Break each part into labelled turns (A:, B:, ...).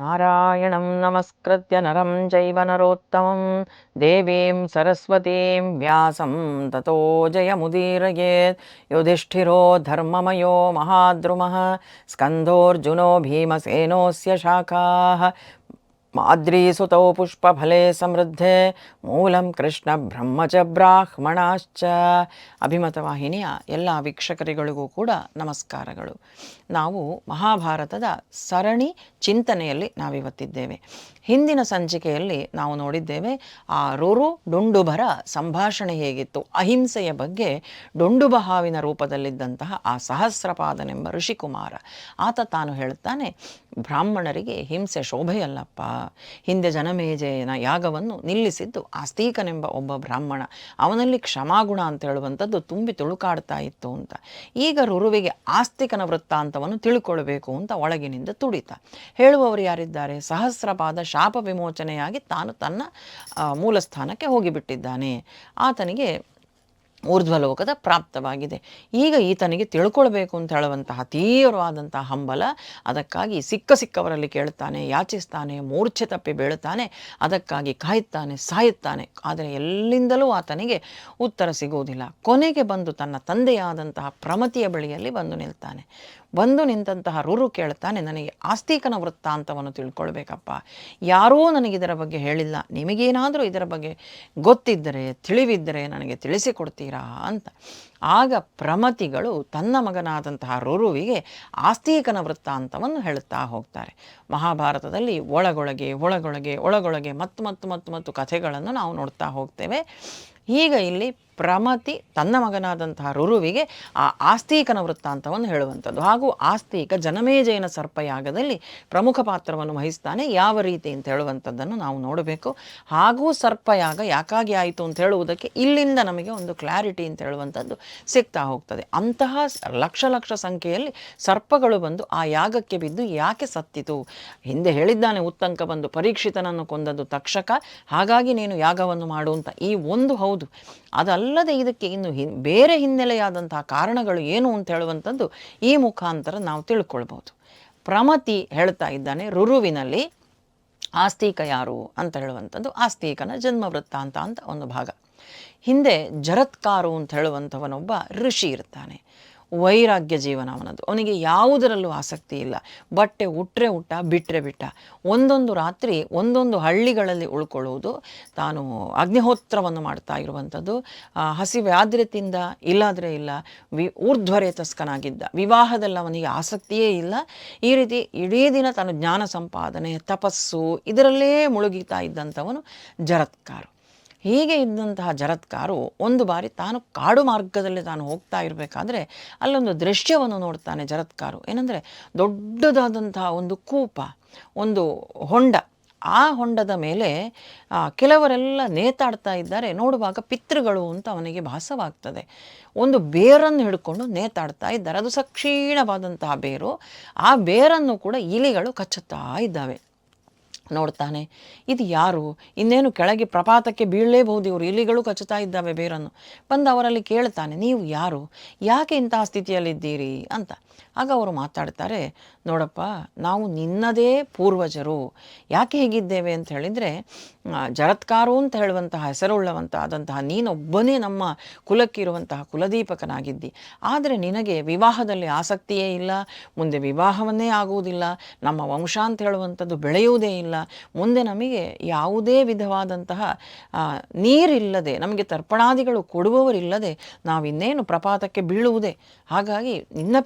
A: నారాయణం నమస్కృత్య నరం చైవ నరోత్తమం దేవీం సరస్వతీం వ్యాసం తతో జయముదీరయేత్ యుధిష్ఠిరో ధర్మమయో మహాద్రుమ స్కందోర్జునో భీమసేనోస్య శాఖా ಮಾದ್ರೀಸುತೌ ಪುಷ್ಪಫಲೇ ಸಮೃದ್ಧೆ ಮೂಲಂ ಕೃಷ್ಣ ಬ್ರಹ್ಮಚ ಬ್ರಾಹ್ಮಣಾಶ್ಚ ಅಭಿಮತವಾಹಿನಿಯ ಎಲ್ಲ ವೀಕ್ಷಕರಿಗಳಿಗೂ ಕೂಡ ನಮಸ್ಕಾರಗಳು. ನಾವು ಮಹಾಭಾರತದ ಸರಣಿ ಚಿಂತನೆಯಲ್ಲಿ ನಾವಿವತ್ತಿದ್ದೇವೆ. ಹಿಂದಿನ ಸಂಚಿಕೆಯಲ್ಲಿ ನಾವು ನೋಡಿದ್ದೇವೆ, ಆ ರುರು ಡುಂಡುಭರ ಸಂಭಾಷಣೆ ಹೇಗಿತ್ತು, ಅಹಿಂಸೆಯ ಬಗ್ಗೆ ಡುಂಡುಬ ಹಾವಿನ ರೂಪದಲ್ಲಿದ್ದಂತಹ ಆ ಸಹಸ್ರಪಾದನೆಂಬ ಋಷಿಕುಮಾರ. ಆತ ತಾನು ಹೇಳ್ತಾನೆ ಬ್ರಾಹ್ಮಣರಿಗೆ ಹಿಂಸೆ ಶೋಭೆಯಲ್ಲಪ್ಪ ಹಿಂದೆ ಜನಮೇಜಯನ ಯಾಗವನ್ನು ನಿಲ್ಲಿಸಿದ್ದು ಆಸ್ತೀಕನೆಂಬ ಒಬ್ಬ ಬ್ರಾಹ್ಮಣ. ಅವನಲ್ಲಿ ಕ್ಷಮಾಗುಣ ಅಂತ ಹೇಳುವಂಥದ್ದು ತುಂಬಿ ತುಳುಕಾಡ್ತಾ ಇತ್ತು ಅಂತ. ಈಗ ರುರುವಿಗೆ ಆಸ್ತಿಕನ ವೃತ್ತಾಂತವನ್ನು ತಿಳ್ಕೊಳ್ಬೇಕು ಅಂತ ಒಳಗಿನಿಂದ ತುಡಿತ. ಹೇಳುವವರು ಯಾರಿದ್ದಾರೆ? ಸಹಸ್ರಪಾದ ಶಾಪ ವಿಮೋಚನೆಯಾಗಿ ತಾನು ತನ್ನ ಮೂಲಸ್ಥಾನಕ್ಕೆ ಮೂಲ ಸ್ಥಾನಕ್ಕೆ ಹೋಗಿಬಿಟ್ಟಿದ್ದಾನೆ. ಆತನಿಗೆ ಊರ್ಧ್ವಲೋಕದ ಪ್ರಾಪ್ತವಾಗಿದೆ. ಈಗ ಈತನಿಗೆ ತಿಳ್ಕೊಳ್ಬೇಕು ಅಂತ ಹೇಳುವಂತಹ ತೀವ್ರವಾದಂತಹ ಹಂಬಲ ಅದಕ್ಕಾಗಿ ಸಿಕ್ಕ ಸಿಕ್ಕವರಲ್ಲಿ ಕೇಳುತ್ತಾನೆ, ಯಾಚಿಸ್ತಾನೆ, ಮೂರ್ಛೆ ತಪ್ಪಿ ಬೀಳುತ್ತಾನೆ, ಅದಕ್ಕಾಗಿ ಕಾಯುತ್ತಾನೆ, ಸಾಯುತ್ತಾನೆ. ಆದರೆ ಎಲ್ಲಿಂದಲೂ ಆತನಿಗೆ ಉತ್ತರ ಸಿಗುವುದಿಲ್ಲ. ಕೊನೆಗೆ ಬಂದು ತನ್ನ ತಂದೆಯಾದಂತಹ ಪ್ರಮತಿಯ ಬಳಿಯಲ್ಲಿ ಬಂದು ನಿಲ್ತಾನೆ. ಬಂದು ನಿಂತಹ ರೂರು ಕೇಳ್ತಾನೆ ನನಗೆ ಆಸ್ತಿಕನ ವೃತ್ತಾಂತವನ್ನು ತಿಳ್ಕೊಳ್ಬೇಕಪ್ಪ. ಯಾರೂ ಇದರ ಬಗ್ಗೆ ಹೇಳಿಲ್ಲ. ನಿಮಗೇನಾದರೂ ಇದರ ಬಗ್ಗೆ ಗೊತ್ತಿದ್ದರೆ, ತಿಳಿವಿದ್ದರೆ ನನಗೆ ತಿಳಿಸಿಕೊಡ್ತೀರಾ ಅಂತ. ಆಗ ಪ್ರಮತಿಗಳು ತನ್ನ ಮಗನಾದಂತಹ ರುರುವಿಗೆ ಆಸ್ತಿಕನ ವೃತ್ತಾಂತವನ್ನು ಹೇಳುತ್ತಾ ಹೋಗ್ತಾರೆ. ಮಹಾಭಾರತದಲ್ಲಿ ಒಳಗೊಳಗೆ ಒಳಗೊಳಗೆ ಒಳಗೊಳಗೆ ಮತ್ತು ಮತ್ತು ಮತ್ತು ಮತ್ತು ಕಥೆಗಳನ್ನು ನಾವು ನೋಡ್ತಾ ಹೋಗ್ತೇವೆ. ಈಗ ಇಲ್ಲಿ ಪ್ರಮತಿ ತನ್ನ ಮಗನಾದಂತಹ ರುರುವಿಗೆ ಆ ಆಸ್ತೀಕನ ವೃತ್ತಾಂತವನ್ನು ಹೇಳುವಂಥದ್ದು. ಹಾಗೂ ಆಸ್ತೀಕ ಜನಮೇಜಯನ ಸರ್ಪಯಾಗದಲ್ಲಿ ಪ್ರಮುಖ ಪಾತ್ರವನ್ನು ವಹಿಸ್ತಾನೆ ಯಾವ ರೀತಿ ಅಂತ ಹೇಳುವಂಥದ್ದನ್ನು ನಾವು ನೋಡಬೇಕು. ಹಾಗೂ ಸರ್ಪಯಾಗ ಯಾಕಾಗಿ ಆಯಿತು ಅಂತ ಹೇಳುವುದಕ್ಕೆ ಇಲ್ಲಿಂದ ನಮಗೆ ಒಂದು ಕ್ಲಾರಿಟಿ ಅಂತ ಹೇಳುವಂಥದ್ದು ಸಿಗ್ತಾ ಹೋಗ್ತದೆ. ಅಂತಹ ಲಕ್ಷ ಲಕ್ಷ ಸಂಖ್ಯೆಯಲ್ಲಿ ಸರ್ಪಗಳು ಬಂದು ಆ ಯಾಗಕ್ಕೆ ಬಿದ್ದು ಯಾಕೆ ಸತ್ತಿತು? ಹಿಂದೆ ಹೇಳಿದ್ದಾನೆ ಉತ್ತಂಕ ಬಂದು ಪರೀಕ್ಷಿತನನ್ನು ಕೊಂದದ್ದು ತಕ್ಷಕ. ಹಾಗಾಗಿ ನೀನು ಯಾಗವನ್ನು ಮಾಡು ಅಂತ. ಈ ಒಂದು ಹೌದು. ಅದಲ್ಲದೆ ಇದಕ್ಕೆ ಇನ್ನು ಹಿನ್ ಬೇರೆ ಹಿನ್ನೆಲೆಯಾದಂತಹ ಕಾರಣಗಳು ಏನು ಅಂತ ಹೇಳುವಂಥದ್ದು ಈ ಮುಖಾಂತರ ನಾವು ತಿಳ್ಕೊಳ್ಬೋದು. ಪ್ರಮತಿ ಹೇಳ್ತಾ ಇದ್ದಾನೆ, ರುರುವಿನಲ್ಲಿ ಆಸ್ತಿಕ ಯಾರು? ಅಂತ ಹೇಳುವಂಥದ್ದು, ಆಸ್ತಿಕನ ಜನ್ಮ ವೃತ್ತಾಂತ ಅಂತ ಒಂದು ಭಾಗ. ಹಿಂದೆ ಜರತ್ಕಾರು ಅಂತ ಹೇಳುವಂಥವನೊಬ್ಬ ಋಷಿ ಇರ್ತಾನೆ. ವೈರಾಗ್ಯ ಜೀವನ ಅವನದು. ಅವನಿಗೆ ಯಾವುದರಲ್ಲೂ ಆಸಕ್ತಿ ಇಲ್ಲ. ಬಟ್ಟೆ ಉಟ್ರೆ ಉಟ್ಟ ಬಿಟ್ಟರೆ ಬಿಟ್ಟ. ಒಂದೊಂದು ರಾತ್ರಿ, ಒಂದೊಂದು ಹಳ್ಳಿಗಳಲ್ಲಿ ಉಳ್ಕೊಳ್ಳುವುದು ತಾನು ಅಗ್ನಿಹೋತ್ರವನ್ನು ಮಾಡ್ತಾ ಇರುವಂಥದ್ದು. ಹಸಿವೆ ಆದ್ರತಿಂದ ಇಲ್ಲಾದರೆ ಇಲ್ಲ, ವಿ, ಊರ್ಧ್ವರೇತಸ್ಕನಾಗಿದ್ದ. ವಿವಾಹದಲ್ಲಿ ಅವನಿಗೆ ಆಸಕ್ತಿಯೇ ಇಲ್ಲ. ಈ ರೀತಿ ಇಡೀ ದಿನ ತಾನು ಜ್ಞಾನ ಸಂಪಾದನೆ, ತಪಸ್ಸು, ಇದರಲ್ಲೇ ಮುಳುಗಿತಾ ಇದ್ದಂಥವನು ಜರತ್ಕಾರು. ಹೀಗೆ ಇದ್ದಂತಹ ಜರತ್ಕಾರು ಒಂದು ಬಾರಿ ತಾನು ಕಾಡು ಮಾರ್ಗದಲ್ಲಿ ತಾನು ಹೋಗ್ತಾ ಇರಬೇಕಾದ್ರೆ ಅಲ್ಲೊಂದು ದೃಶ್ಯವನ್ನು ನೋಡ್ತಾನೆ ಜರತ್ಕಾರು. ಏನಂದರೆ ದೊಡ್ಡದಾದಂತಹ ಒಂದು ಕೂಪ, ಒಂದು ಹೊಂಡ. ಆ ಹೊಂಡದ ಮೇಲೆ ಕೆಲವರೆಲ್ಲ ನೇತಾಡ್ತಾ ಇದ್ದಾರೆ. ನೋಡುವಾಗ ಪಿತೃಗಳು ಅಂತ ಅವನಿಗೆ ಭಾಸವಾಗ್ತದೆ. ಒಂದು ಬೇರನ್ನು ಹಿಡ್ಕೊಂಡು ನೇತಾಡ್ತಾ ಇದ್ದಾರೆ. ಅದು ಸಕ್ಷೀಣವಾದಂತಹ ಬೇರು. ಆ ಬೇರನ್ನು ಕೂಡ ಇಲಿಗಳು ಕಚ್ಚುತ್ತಾ ಇದ್ದಾವೆ. ನೋಡ್ತಾನೆ. ಇದು ಯಾರು? ಇನ್ನೇನು ಕೆಳಗೆ ಪ್ರಪಾತಕ್ಕೆ ಬೀಳಲೇಬಹುದು, ಇವರು ಇಲಿಗಳು ಕಚ್ಚುತ್ತಾ ಇದ್ದಾವೆ ಬೇರನ್ನು. ಬಂದು ಅವರಲ್ಲಿ ಕೇಳ್ತಾನೆ, ನೀವು ಯಾರು? ಯಾಕೆ ಇಂತಹ ಸ್ಥಿತಿಯಲ್ಲಿದ್ದೀರಿ? ಅಂತ. ಆಗ ಅವರು ಮಾತಾಡ್ತಾರೆ, ನೋಡಪ್ಪ, ನಾವು ನಿನ್ನದೇ ಪೂರ್ವಜರು. ಯಾಕೆ ಹೇಗಿದ್ದೇವೆ? ಅಂತ ಹೇಳಿದರೆ ಜರತ್ಕಾರು ಅಂತ ಹೇಳುವಂತಹ ಹೆಸರುಳ್ಳವಂತ ಆದಂತಹ ನೀನೊಬ್ಬನೇ ನಮ್ಮ ಕುಲಕ್ಕಿರುವಂತಹ ಕುಲದೀಪಕನಾಗಿದ್ದಿ. ಆದರೆ ನಿನಗೆ ವಿವಾಹದಲ್ಲಿ ಆಸಕ್ತಿಯೇ ಇಲ್ಲ, ಮುಂದೆ ವಿವಾಹವನ್ನೇ ಆಗುವುದಿಲ್ಲ, ನಮ್ಮ ವಂಶ ಅಂತ ಹೇಳುವಂಥದ್ದು ಬೆಳೆಯುವುದೇ ಇಲ್ಲ. ಮುಂದೆ ನಮಗೆ ಯಾವುದೇ ವಿಧವಾದಂತಹ ನೀರಿಲ್ಲದೆ, ನಮಗೆ ತರ್ಪಣಾದಿಗಳು ಕೊಡುವವರಿಲ್ಲದೆ ನಾವಿನ್ನೇನು ಪ್ರಪಾತಕ್ಕೆ ಬೀಳುವುದೇ? ಹಾಗಾಗಿ ನಿನ್ನ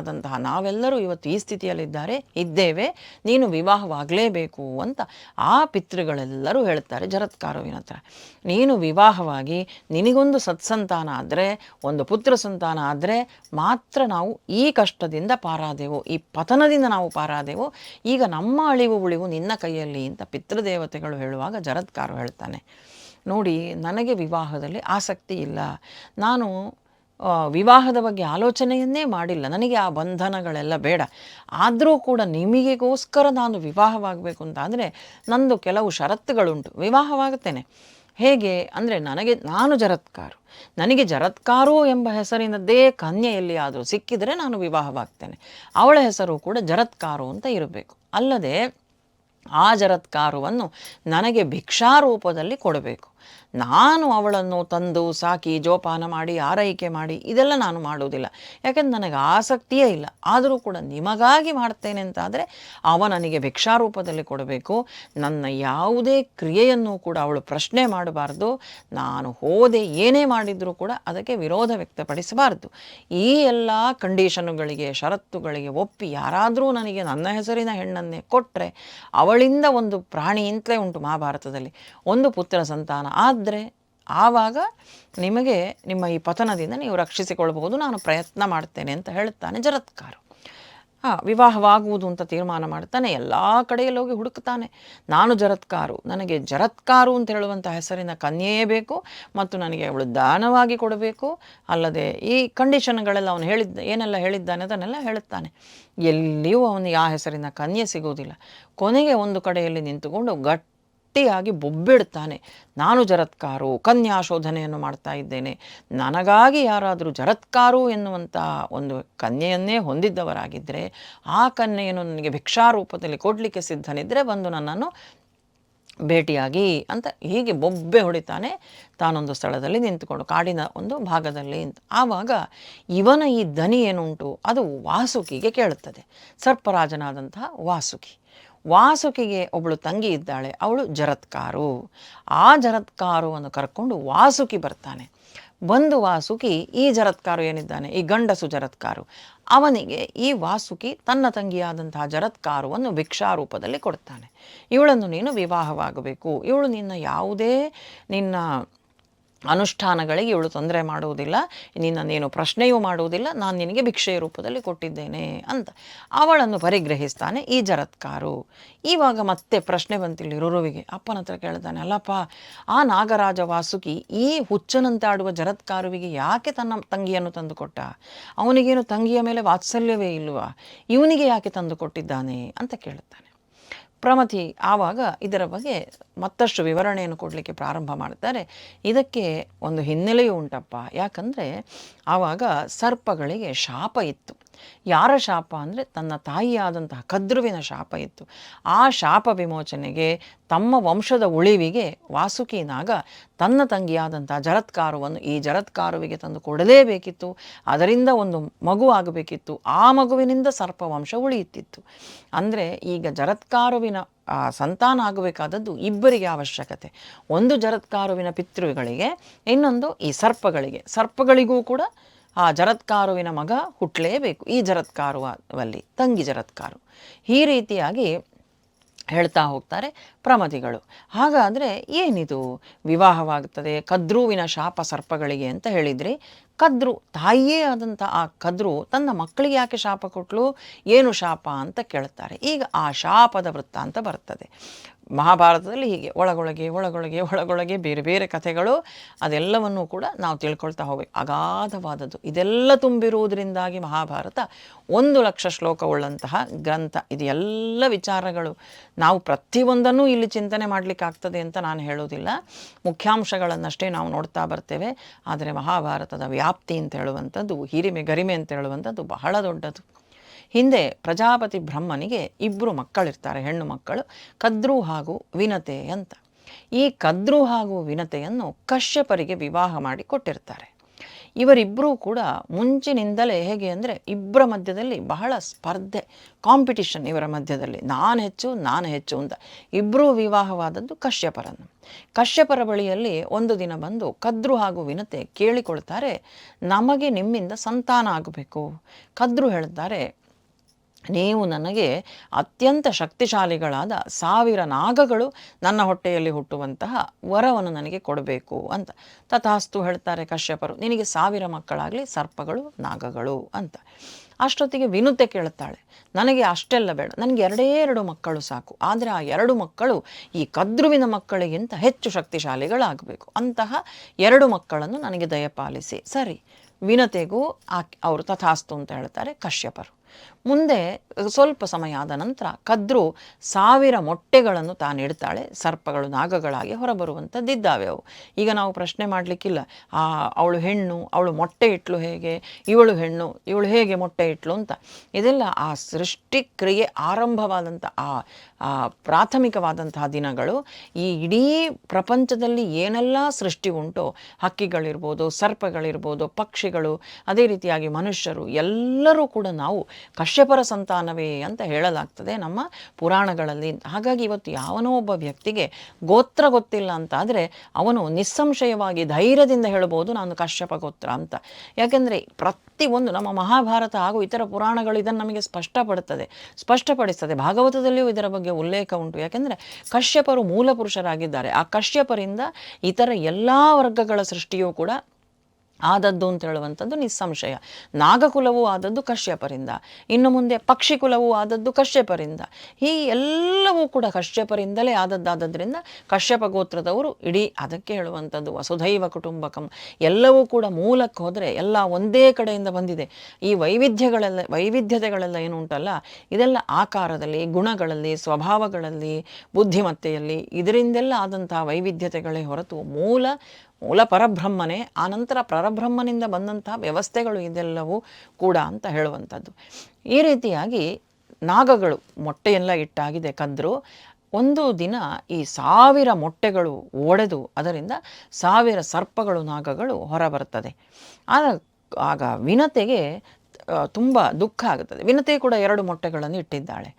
A: ಪಿತೃಗಳಾದಂತಹ ನಾವೆಲ್ಲರೂ ಇವತ್ತು ಈ ಸ್ಥಿತಿಯಲ್ಲಿದ್ದಾರೆ, ಇದ್ದೇವೆ, ನೀನು ವಿವಾಹವಾಗಲೇಬೇಕು ಅಂತ ಆ ಪಿತೃಗಳೆಲ್ಲರೂ ಹೇಳ್ತಾರೆ ಜರತ್ಕಾರುವಿನ ಹತ್ರ. ನೀನು ವಿವಾಹವಾಗಿ ನಿನಗೊಂದು ಸತ್ಸಂತಾನ ಆದರೆ, ಒಂದು ಪುತ್ರ ಸಂತಾನ ಆದರೆ ಮಾತ್ರ ನಾವು ಈ ಕಷ್ಟದಿಂದ ಪಾರಾದೆವು, ಈ ಪತನದಿಂದ ನಾವು ಪಾರಾದೆವು. ಈಗ ನಮ್ಮ ಅಳಿವು ಉಳಿವು ನಿನ್ನ ಕೈಯಲ್ಲಿ ಅಂತ ಪಿತೃದೇವತೆಗಳು ಹೇಳುವಾಗ ಜರತ್ಕಾರು ಹೇಳ್ತಾನೆ. ನೋಡಿ, ನನಗೆ ವಿವಾಹದಲ್ಲಿ ಆಸಕ್ತಿ ಇಲ್ಲ. ನಾನು ವಿವಾಹದ ಬಗ್ಗೆ ಆಲೋಚನೆಯನ್ನೇ ಮಾಡಿಲ್ಲ. ನನಗೆ ಆ ಬಂಧನಗಳೆಲ್ಲ ಬೇಡ. ಆದರೂ ಕೂಡ ನಿಮಗೆಗೋಸ್ಕರ ನಾನು ವಿವಾಹವಾಗಬೇಕು ಅಂತ ಅಂದರೆ ನಂದು ಕೆಲವು ಷರತ್ತುಗಳುಂಟು. ವಿವಾಹವಾಗುತ್ತೇನೆ. ಹೇಗೆ ಅಂದರೆ ನನಗೆ, ನಾನು ಜರತ್ಕಾರು. ನನಗೆ ಜರತ್ಕಾರು ಎಂಬ ಹೆಸರಿನದ್ದೇ ಕನ್ಯೆಯಲ್ಲಿ ಆದರೂ ಸಿಕ್ಕಿದರೆ ನಾನು ವಿವಾಹವಾಗ್ತೇನೆ. ಅವಳ ಹೆಸರು ಕೂಡ ಜರತ್ಕಾರು ಅಂತ ಇರಬೇಕು. ಅಲ್ಲದೆ ಆ ಜರತ್ಕಾರವನ್ನು ನನಗೆ ಭಿಕ್ಷಾರೂಪದಲ್ಲಿ ಕೊಡಬೇಕು. ನಾನು ಅವಳನ್ನು ತಂದು ಸಾಕಿ ಜೋಪಾನ ಮಾಡಿ, ಆರೈಕೆ ಮಾಡಿ ಇದೆಲ್ಲ ನಾನು ಮಾಡುವುದಿಲ್ಲ. ಯಾಕೆಂದ್ರೆ ನನಗೆ ಆಸಕ್ತಿಯೇ ಇಲ್ಲ. ಆದರೂ ಕೂಡ ನಿಮಗಾಗಿ ಮಾಡ್ತೇನೆ ಅಂತಾದರೆ ಅವ ನನಗೆ ಭಿಕ್ಷಾರೂಪದಲ್ಲಿ ಕೊಡಬೇಕು. ನನ್ನ ಯಾವುದೇ ಕ್ರಿಯೆಯನ್ನು ಕೂಡ ಅವಳು ಪ್ರಶ್ನೆ ಮಾಡಬಾರ್ದು. ನಾನು ಹೋದೆ ಏನೇ ಮಾಡಿದರೂ ಕೂಡ ಅದಕ್ಕೆ ವಿರೋಧ ವ್ಯಕ್ತಪಡಿಸಬಾರ್ದು. ಈ ಎಲ್ಲ ಕಂಡೀಷನುಗಳಿಗೆ, ಷರತ್ತುಗಳಿಗೆ ಒಪ್ಪಿ ಯಾರಾದರೂ ನನಗೆ ನನ್ನ ಹೆಸರಿನ ಹೆಣ್ಣನ್ನೇ ಕೊಟ್ಟರೆ ಅವಳಿಂದ ಒಂದು ಪ್ರಾಣಿ ಇಂತಲೇ ಉಂಟು ಮಹಾಭಾರತದಲ್ಲಿ. ಒಂದು ಪುತ್ರ ಸಂತಾನ. ಆದರೆ ಆವಾಗ ನಿಮಗೆ ನಿಮ್ಮ ಈ ಪತನದಿಂದ ನೀವು ರಕ್ಷಿಸಿಕೊಳ್ಳಬಹುದು, ನಾನು ಪ್ರಯತ್ನ ಮಾಡ್ತೇನೆ ಅಂತ ಹೇಳುತ್ತಾನೆ ಜರತ್ಕಾರು. ಹಾಂ ವಿವಾಹವಾಗುವುದು ಅಂತ ತೀರ್ಮಾನ ಮಾಡ್ತಾನೆ, ಎಲ್ಲ ಕಡೆಯಲ್ಲಿ ಹೋಗಿ ಹುಡುಕ್ತಾನೆ. ನಾನು ಜರತ್ಕಾರು, ನನಗೆ ಜರತ್ಕಾರು ಅಂತ ಹೇಳುವಂಥ ಹೆಸರಿನ ಕನ್ಯೆಯೇ ಬೇಕು ಮತ್ತು ನನಗೆ ಅವಳು ದಾನವಾಗಿ ಕೊಡಬೇಕು. ಅಲ್ಲದೆ ಈ ಕಂಡೀಷನ್ಗಳೆಲ್ಲ ಅವನು ಹೇಳಿದ್ದ, ಏನೆಲ್ಲ ಹೇಳಿದ್ದಾನೆ ಅದನ್ನೆಲ್ಲ ಹೇಳುತ್ತಾನೆ. ಎಲ್ಲಿಯೂ ಅವನಿಗೆ ಆ ಹೆಸರಿನ ಕನ್ಯೆ ಸಿಗುವುದಿಲ್ಲ. ಕೊನೆಗೆ ಒಂದು ಕಡೆಯಲ್ಲಿ ನಿಂತುಕೊಂಡು ಗಟ್ಟಿಯಾಗಿ ಬೊಬ್ಬಿಡ್ತಾನೆ. ನಾನು ಜರತ್ಕಾರು, ಕನ್ಯಾ ಶೋಧನೆಯನ್ನು ಮಾಡ್ತಾ ಇದ್ದೇನೆ. ನನಗಾಗಿ ಯಾರಾದರೂ ಜರತ್ಕಾರು ಎನ್ನುವಂತಹ ಒಂದು ಕನ್ಯೆಯನ್ನೇ ಹೊಂದಿದ್ದವರಾಗಿದ್ದರೆ ಆ ಕನ್ಯೆಯನ್ನು ನನಗೆ ಭಿಕ್ಷಾರೂಪದಲ್ಲಿ ಕೊಡಲಿಕ್ಕೆ ಸಿದ್ಧನಿದ್ದರೆ ಬಂದು ನನ್ನನ್ನು ಭೇಟಿಯಾಗಿ ಅಂತ ಹೀಗೆ ಬೊಬ್ಬೆ ಹೊಡಿತಾನೆ ತಾನೊಂದು ಸ್ಥಳದಲ್ಲಿ ನಿಂತುಕೊಂಡು, ಕಾಡಿನ ಒಂದು ಭಾಗದಲ್ಲಿ ಆವಾಗ ಇವನ ಈ ದನಿ ಏನುಂಟು? ಅದು ವಾಸುಕಿಗೆ ಕೇಳುತ್ತದೆ. ಸರ್ಪರಾಜನಾದಂತಹ ವಾಸುಕಿ. ವಾಸುಕಿಗೆ ಒಬ್ಬಳು ತಂಗಿ ಇದ್ದಾಳೆ, ಅವಳು ಜರತ್ಕಾರು. ಆ ಜರತ್ಕಾರುವನ್ನು ಕರ್ಕೊಂಡು ವಾಸುಕಿ ಬರ್ತಾನೆ. ಬಂದು ವಾಸುಕಿ, ಈ ಜರತ್ಕಾರು ಏನಿದ್ದಾನೆ? ಈ ಗಂಡಸು ಜರತ್ಕಾರು. ಅವನಿಗೆ ಈ ವಾಸುಕಿ ತನ್ನ ತಂಗಿಯಾದಂತಹ ಜರತ್ಕಾರುವನ್ನು ಭಿಕ್ಷಾರೂಪದಲ್ಲಿ ಕೊಡ್ತಾನೆ. ಇವಳನ್ನು ನೀನು ವಿವಾಹವಾಗಬೇಕು. ಇವಳು ನಿನ್ನ ಯಾವುದೇ ನಿನ್ನ ಅನುಷ್ಠಾನಗಳಿಗೆ ಇವಳು ತೊಂದರೆ ಮಾಡುವುದಿಲ್ಲ. ನಿನ್ನ ನೀನು ಪ್ರಶ್ನೆಯೂ ಮಾಡುವುದಿಲ್ಲ. ನಾನು ನಿನಗೆ ಭಿಕ್ಷೆಯ ರೂಪದಲ್ಲಿ ಕೊಟ್ಟಿದ್ದೇನೆ ಅಂತ ಅವಳನ್ನು ಪರಿಗ್ರಹಿಸ್ತಾನೆ ಈ ಜರತ್ಕಾರು. ಇವಾಗ ಮತ್ತೆ ಪ್ರಶ್ನೆ ಬಂತಿಲ್ಲಿ ರುರುವಿಗೆ. ಅಪ್ಪನ ಹತ್ರ ಕೇಳ್ತಾನೆ, ಅಲ್ಲಪ್ಪ, ಆ ನಾಗರಾಜ ವಾಸುಕಿ ಈ ಹುಚ್ಚನಂತಾಡುವ ಜರತ್ಕಾರುವಿಗೆ ಯಾಕೆ ತನ್ನ ತಂಗಿಯನ್ನು ತಂದುಕೊಟ್ಟ ಅವನಿಗೇನು ತಂಗಿಯ ಮೇಲೆ ವಾತ್ಸಲ್ಯವೇ ಇಲ್ವಾ? ಇವನಿಗೆ ಯಾಕೆ ತಂದು ಕೊಟ್ಟಿದ್ದಾನೆ? ಅಂತ ಕೇಳುತ್ತಾನೆ. ಪ್ರಮತಿ ಆವಾಗ ಇದರ ಬಗ್ಗೆ ಮತ್ತಷ್ಟು ವಿವರಣೆಯನ್ನು ಕೊಡಲಿಕ್ಕೆ ಪ್ರಾರಂಭ ಮಾಡ್ತಾರೆ. ಇದಕ್ಕೆ ಒಂದು ಹಿನ್ನೆಲೆಯೂ ಉಂಟಪ್ಪ. ಯಾಕಂದರೆ ಆವಾಗ ಸರ್ಪಗಳಿಗೆ ಶಾಪ ಇತ್ತು. ಯಾರ ಶಾಪ ಅಂದರೆ ತನ್ನ ತಾಯಿಯಾದಂತಹ ಕದ್ರುವಿನ ಶಾಪ ಇತ್ತು. ಆ ಶಾಪ ವಿಮೋಚನೆಗೆ ತಮ್ಮ ವಂಶದ ಉಳಿವಿಗೆ ವಾಸುಕಿ ನಾಗ ತನ್ನ ತಂಗಿಯಾದಂಥ ಜರತ್ಕಾರುವನ್ನು ಈ ಜರತ್ಕಾರುವಿಗೆ ತಂದು ಕೊಡಲೇಬೇಕಿತ್ತು. ಅದರಿಂದ ಒಂದು ಮಗು ಆಗಬೇಕಿತ್ತು. ಆ ಮಗುವಿನಿಂದ ಸರ್ಪ ವಂಶ ಉಳಿಯುತ್ತಿತ್ತು. ಅಂದರೆ ಈಗ ಜರತ್ಕಾರುವಿನ ಸಂತಾನ ಆಗಬೇಕಾದದ್ದು ಇಬ್ಬರಿಗೆ ಅವಶ್ಯಕತೆ. ಒಂದು ಜರತ್ಕಾರುವಿನ ಪಿತೃಗಳಿಗೆ, ಇನ್ನೊಂದು ಈ ಸರ್ಪಗಳಿಗೆ. ಸರ್ಪಗಳಿಗೂ ಕೂಡ ಆ ಜರತ್ಕಾರುವಿನ ಮಗ ಹುಟ್ಟಲೇಬೇಕು ಈ ಜರತ್ಕಾರುವಲ್ಲಿ ತಂಗಿ ಜರತ್ಕಾರು. ಈ ರೀತಿಯಾಗಿ ಹೇಳ್ತಾ ಹೋಗ್ತಾರೆ ಪ್ರಮತಿಗಳು. ಹಾಗಾದರೆ ಏನಿದು? ವಿವಾಹವಾಗುತ್ತದೆ. ಕದ್ರುವಿನ ಶಾಪ ಸರ್ಪಗಳಿಗೆ ಅಂತ ಹೇಳಿದ್ರಿ. ಕದ್ರು, ತಾಯಿಯೇ ಆದಂಥ ಆ ಕದ್ರು ತನ್ನ ಮಕ್ಕಳಿಗೆ ಯಾಕೆ ಶಾಪ ಕೊಟ್ಟಳು ಏನು ಶಾಪ ಅಂತ ಕೇಳ್ತಾರೆ. ಈಗ ಆ ಶಾಪದ ವೃತ್ತಾಂತ ಬರ್ತದೆ. ಮಹಾಭಾರತದಲ್ಲಿ ಹೀಗೆ ಒಳಗೊಳಗೆ ಒಳಗೊಳಗೆ ಒಳಗೊಳಗೆ ಬೇರೆ ಬೇರೆ ಕಥೆಗಳು ಅದೆಲ್ಲವನ್ನೂ ಕೂಡ ನಾವು ತಿಳ್ಕೊಳ್ತಾ ಹೋಗಬೇಕು. ಅಗಾಧವಾದದ್ದು. ಇದೆಲ್ಲ ತುಂಬಿರುವುದರಿಂದಾಗಿ ಮಹಾಭಾರತ ಒಂದು ಲಕ್ಷ ಶ್ಲೋಕವುಳ್ಳಂತಹ ಗ್ರಂಥ. ಇದು ಎಲ್ಲ ವಿಚಾರಗಳು ನಾವು ಪ್ರತಿಯೊಂದನ್ನು ಇಲ್ಲಿ ಚಿಂತನೆ ಮಾಡಲಿಕ್ಕಾಗ್ತದೆ ಅಂತ ನಾನು ಹೇಳೋದಿಲ್ಲ ಮುಖ್ಯಾಂಶಗಳನ್ನಷ್ಟೇ ನಾವು ನೋಡ್ತಾ ಬರ್ತೇವೆ. ಆದರೆ ಮಹಾಭಾರತದ ವ್ಯಾಪ್ತಿ ಅಂತ ಹೇಳುವಂಥದ್ದು, ಹಿರಿಮೆ, ಗರಿಮೆ ಅಂತ ಹೇಳುವಂಥದ್ದು ಬಹಳ ದೊಡ್ಡದು. ಹಿಂದೆ ಪ್ರಜಾಪತಿ ಬ್ರಹ್ಮನಿಗೆ ಇಬ್ಬರು ಮಕ್ಕಳಿರ್ತಾರೆ, ಹೆಣ್ಣು ಮಕ್ಕಳು, ಕದ್ರು ಹಾಗೂ ವಿನತೆ ಅಂತ. ಈ ಕದ್ರು ಹಾಗೂ ವಿನತೆಯನ್ನು ಕಶ್ಯಪರಿಗೆ ವಿವಾಹ ಮಾಡಿ ಕೊಟ್ಟಿರ್ತಾರೆ. ಇವರಿಬ್ಬರೂ ಕೂಡ ಮುಂಚಿನಿಂದಲೇ ಹೇಗೆ ಅಂದರೆ ಇಬ್ಬರ ಮಧ್ಯದಲ್ಲಿ ಬಹಳ ಸ್ಪರ್ಧೆ ಕಾಂಪಿಟಿಷನ್ ಇವರ ಮಧ್ಯದಲ್ಲಿ. ನಾನು ಹೆಚ್ಚು ನಾನು ಹೆಚ್ಚು ಅಂತ. ಇಬ್ಬರೂ ವಿವಾಹವಾದದ್ದು ಕಶ್ಯಪರನ್ನು. ಕಶ್ಯಪರ ಬಳಿಯಲ್ಲಿ ಒಂದು ದಿನ ಬಂದು ಕದ್ರು ಹಾಗೂ ವಿನತೆ ಕೇಳಿಕೊಳ್ತಾರೆ, ನಮಗೆ ನಿಮ್ಮಿಂದ ಸಂತಾನ ಆಗಬೇಕು. ಕದ್ರು ಹೇಳ್ತಾರೆ ನೀವು ನನಗೆ ಅತ್ಯಂತ ಶಕ್ತಿಶಾಲಿಗಳಾದ ಸಾವಿರ ನಾಗಗಳು ನನ್ನ ಹೊಟ್ಟೆಯಲ್ಲಿ ಹುಟ್ಟುವಂತಹ ವರವನ್ನು ನನಗೆ ಕೊಡಬೇಕು ಅಂತ. ತಥಾಸ್ತು ಹೇಳ್ತಾರೆ ಕಶ್ಯಪರು, ನಿನಗೆ ಸಾವಿರ ಮಕ್ಕಳಾಗಲಿ ಸರ್ಪಗಳು, ನಾಗಗಳು ಅಂತ. ಅಷ್ಟೊತ್ತಿಗೆ ವಿನುತೆ ಕೇಳುತ್ತಾಳೆ, ನನಗೆ ಅಷ್ಟೆಲ್ಲ ಬೇಡ, ನನಗೆ ಎರಡೇ ಎರಡು ಮಕ್ಕಳು ಸಾಕು, ಆದರೆ ಆ ಎರಡು ಮಕ್ಕಳು ಈ ಕದ್ರುವಿನ ಮಕ್ಕಳಿಗಿಂತ ಹೆಚ್ಚು ಶಕ್ತಿಶಾಲಿಗಳಾಗಬೇಕು. ಅಂತಹ ಎರಡು ಮಕ್ಕಳನ್ನು ನನಗೆ ದಯಪಾಲಿಸಿ. ಸರಿ, ವಿನತೆಗೂ ಆ ಅವರು ತಥಾಸ್ತು ಅಂತ ಹೇಳ್ತಾರೆ ಕಶ್ಯಪರು. ಮುಂದೆ ಸ್ವಲ್ಪ ಸಮಯ ಆದ ನಂತರ ಕದ್ರು ಸಾವಿರ ಮೊಟ್ಟೆಗಳನ್ನು ತಾನಿಡ್ತಾಳೆ, ಸರ್ಪಗಳು ನಾಗಗಳಾಗಿ ಹೊರಬರುವಂಥದ್ದಿದ್ದಾವೆ ಅವು. ಈಗ ನಾವು ಪ್ರಶ್ನೆ ಮಾಡಲಿಕ್ಕಿಲ್ಲ, ಆ, ಅವಳು ಹೆಣ್ಣು, ಅವಳು ಮೊಟ್ಟೆ ಇಟ್ಲು ಹೇಗೆ, ಇವಳು ಹೆಣ್ಣು, ಇವಳು ಹೇಗೆ ಮೊಟ್ಟೆ ಇಟ್ಲು ಅಂತ. ಇದೆಲ್ಲ ಆ ಸೃಷ್ಟಿ ಕ್ರಿಯೆ ಆರಂಭವಾದಂಥ ಆ, ಪ್ರಾಥಮಿಕವಾದಂತಹ ದಿನಗಳು. ಈ ಇಡೀ ಪ್ರಪಂಚದಲ್ಲಿ ಏನೆಲ್ಲ ಸೃಷ್ಟಿ ಉಂಟೋ, ಹಕ್ಕಿಗಳಿರ್ಬೋದು, ಸರ್ಪಗಳಿರ್ಬೋದು, ಪಕ್ಷಿಗಳು, ಅದೇ ರೀತಿಯಾಗಿ ಮನುಷ್ಯರು ಎಲ್ಲರೂ ಕೂಡ ನಾವು ಕಶ್ಯಪರ ಸಂತಾನವೇ ಅಂತ ಹೇಳಲಾಗ್ತದೆ ನಮ್ಮ ಪುರಾಣಗಳಲ್ಲಿ. ಹಾಗಾಗಿ ಇವತ್ತು ಯಾವನೋ ಒಬ್ಬ ವ್ಯಕ್ತಿಗೆ ಗೋತ್ರ ಗೊತ್ತಿಲ್ಲ ಅಂತಾದರೆ ಅವನು ನಿಸ್ಸಂಶಯವಾಗಿ ಧೈರ್ಯದಿಂದ ಹೇಳ್ಬೋದು ನಾನು ಕಶ್ಯಪ ಗೋತ್ರ ಅಂತ. ಯಾಕೆಂದರೆ ಪ್ರತಿ ಒಂದು ನಮ್ಮ ಮಹಾಭಾರತ ಹಾಗೂ ಇತರ ಪುರಾಣಗಳು ಇದನ್ನು ನಮಗೆ ಸ್ಪಷ್ಟಪಡುತ್ತದೆ ಸ್ಪಷ್ಟಪಡಿಸ್ತದೆ. ಭಾಗವತದಲ್ಲಿಯೂ ಇದರ ಬಗ್ಗೆ ಉಲ್ಲೇಖ ಉಂಟು. ಯಾಕೆಂದರೆ ಕಶ್ಯಪರು ಮೂಲ ಪುರುಷರಾಗಿದ್ದಾರೆ. ಆ ಕಶ್ಯಪರಿಂದ ಇತರ ಎಲ್ಲ ವರ್ಗಗಳ ಸೃಷ್ಟಿಯೂ ಕೂಡ ಆದದ್ದು ಅಂತ ಹೇಳುವಂಥದ್ದು ನಿಸ್ಸಂಶಯ. ನಾಗಕುಲವೂ ಆದದ್ದು ಕಶ್ಯಪರಿಂದ. ಇನ್ನು ಮುಂದೆ ಪಕ್ಷಿ ಕುಲವೂ ಆದದ್ದು ಕಶ್ಯಪರಿಂದ. ಈ ಎಲ್ಲವೂ ಕೂಡ ಕಶ್ಯಪರಿಂದಲೇ ಆದದ್ದಾದದ್ರಿಂದ ಕಶ್ಯಪ ಗೋತ್ರದವರು ಇಡೀ ಅದಕ್ಕೆ ಹೇಳುವಂಥದ್ದು ವಸುಧೈವ ಕುಟುಂಬಕಂ. ಎಲ್ಲವೂ ಕೂಡ ಮೂಲಕ್ಕೆ ಹೋದರೆ ಎಲ್ಲ ಒಂದೇ ಕಡೆಯಿಂದ ಬಂದಿದೆ. ಈ ವೈವಿಧ್ಯಗಳೆಲ್ಲ, ವೈವಿಧ್ಯತೆಗಳೆಲ್ಲ ಏನು ಉಂಟಲ್ಲ? ಇದೆಲ್ಲ ಆಕಾರದಲ್ಲಿ, ಗುಣಗಳಲ್ಲಿ, ಸ್ವಭಾವಗಳಲ್ಲಿ, ಬುದ್ಧಿಮತ್ತೆಯಲ್ಲಿ ಇದರಿಂದೆಲ್ಲ ಆದಂತಹ ವೈವಿಧ್ಯತೆಗಳೇ ಹೊರತು ಮೂಲ ಮೂಲ ಪರಬ್ರಹ್ಮನೇ ಆನಂತರ ಪರಬ್ರಹ್ಮನಿಂದ ಬಂದಂತಹ ವ್ಯವಸ್ಥೆಗಳು ಇದೆಲ್ಲವೂ ಕೂಡ ಅಂತ ಹೇಳುವಂಥದ್ದು. ಈ ರೀತಿಯಾಗಿ ನಾಗಗಳು ಮೊಟ್ಟೆಯೆಲ್ಲ ಇಟ್ಟಾಗಿದೆ ಕದ್ರು, ಒಂದು ದಿನ ಈ ಸಾವಿರ ಮೊಟ್ಟೆಗಳು ಒಡೆದು ಅದರಿಂದ ಸಾವಿರ ಸರ್ಪಗಳು, ನಾಗಗಳು ಹೊರಬರ್ತದೆ. ಆಗ ಆಗ ವಿನತೆಗೆ ತುಂಬ ದುಃಖ ಆಗುತ್ತದೆ. ವಿನತೆ ಕೂಡ ಎರಡು ಮೊಟ್ಟೆಗಳನ್ನು ಇಟ್ಟಿದ್ದಾಳೆ.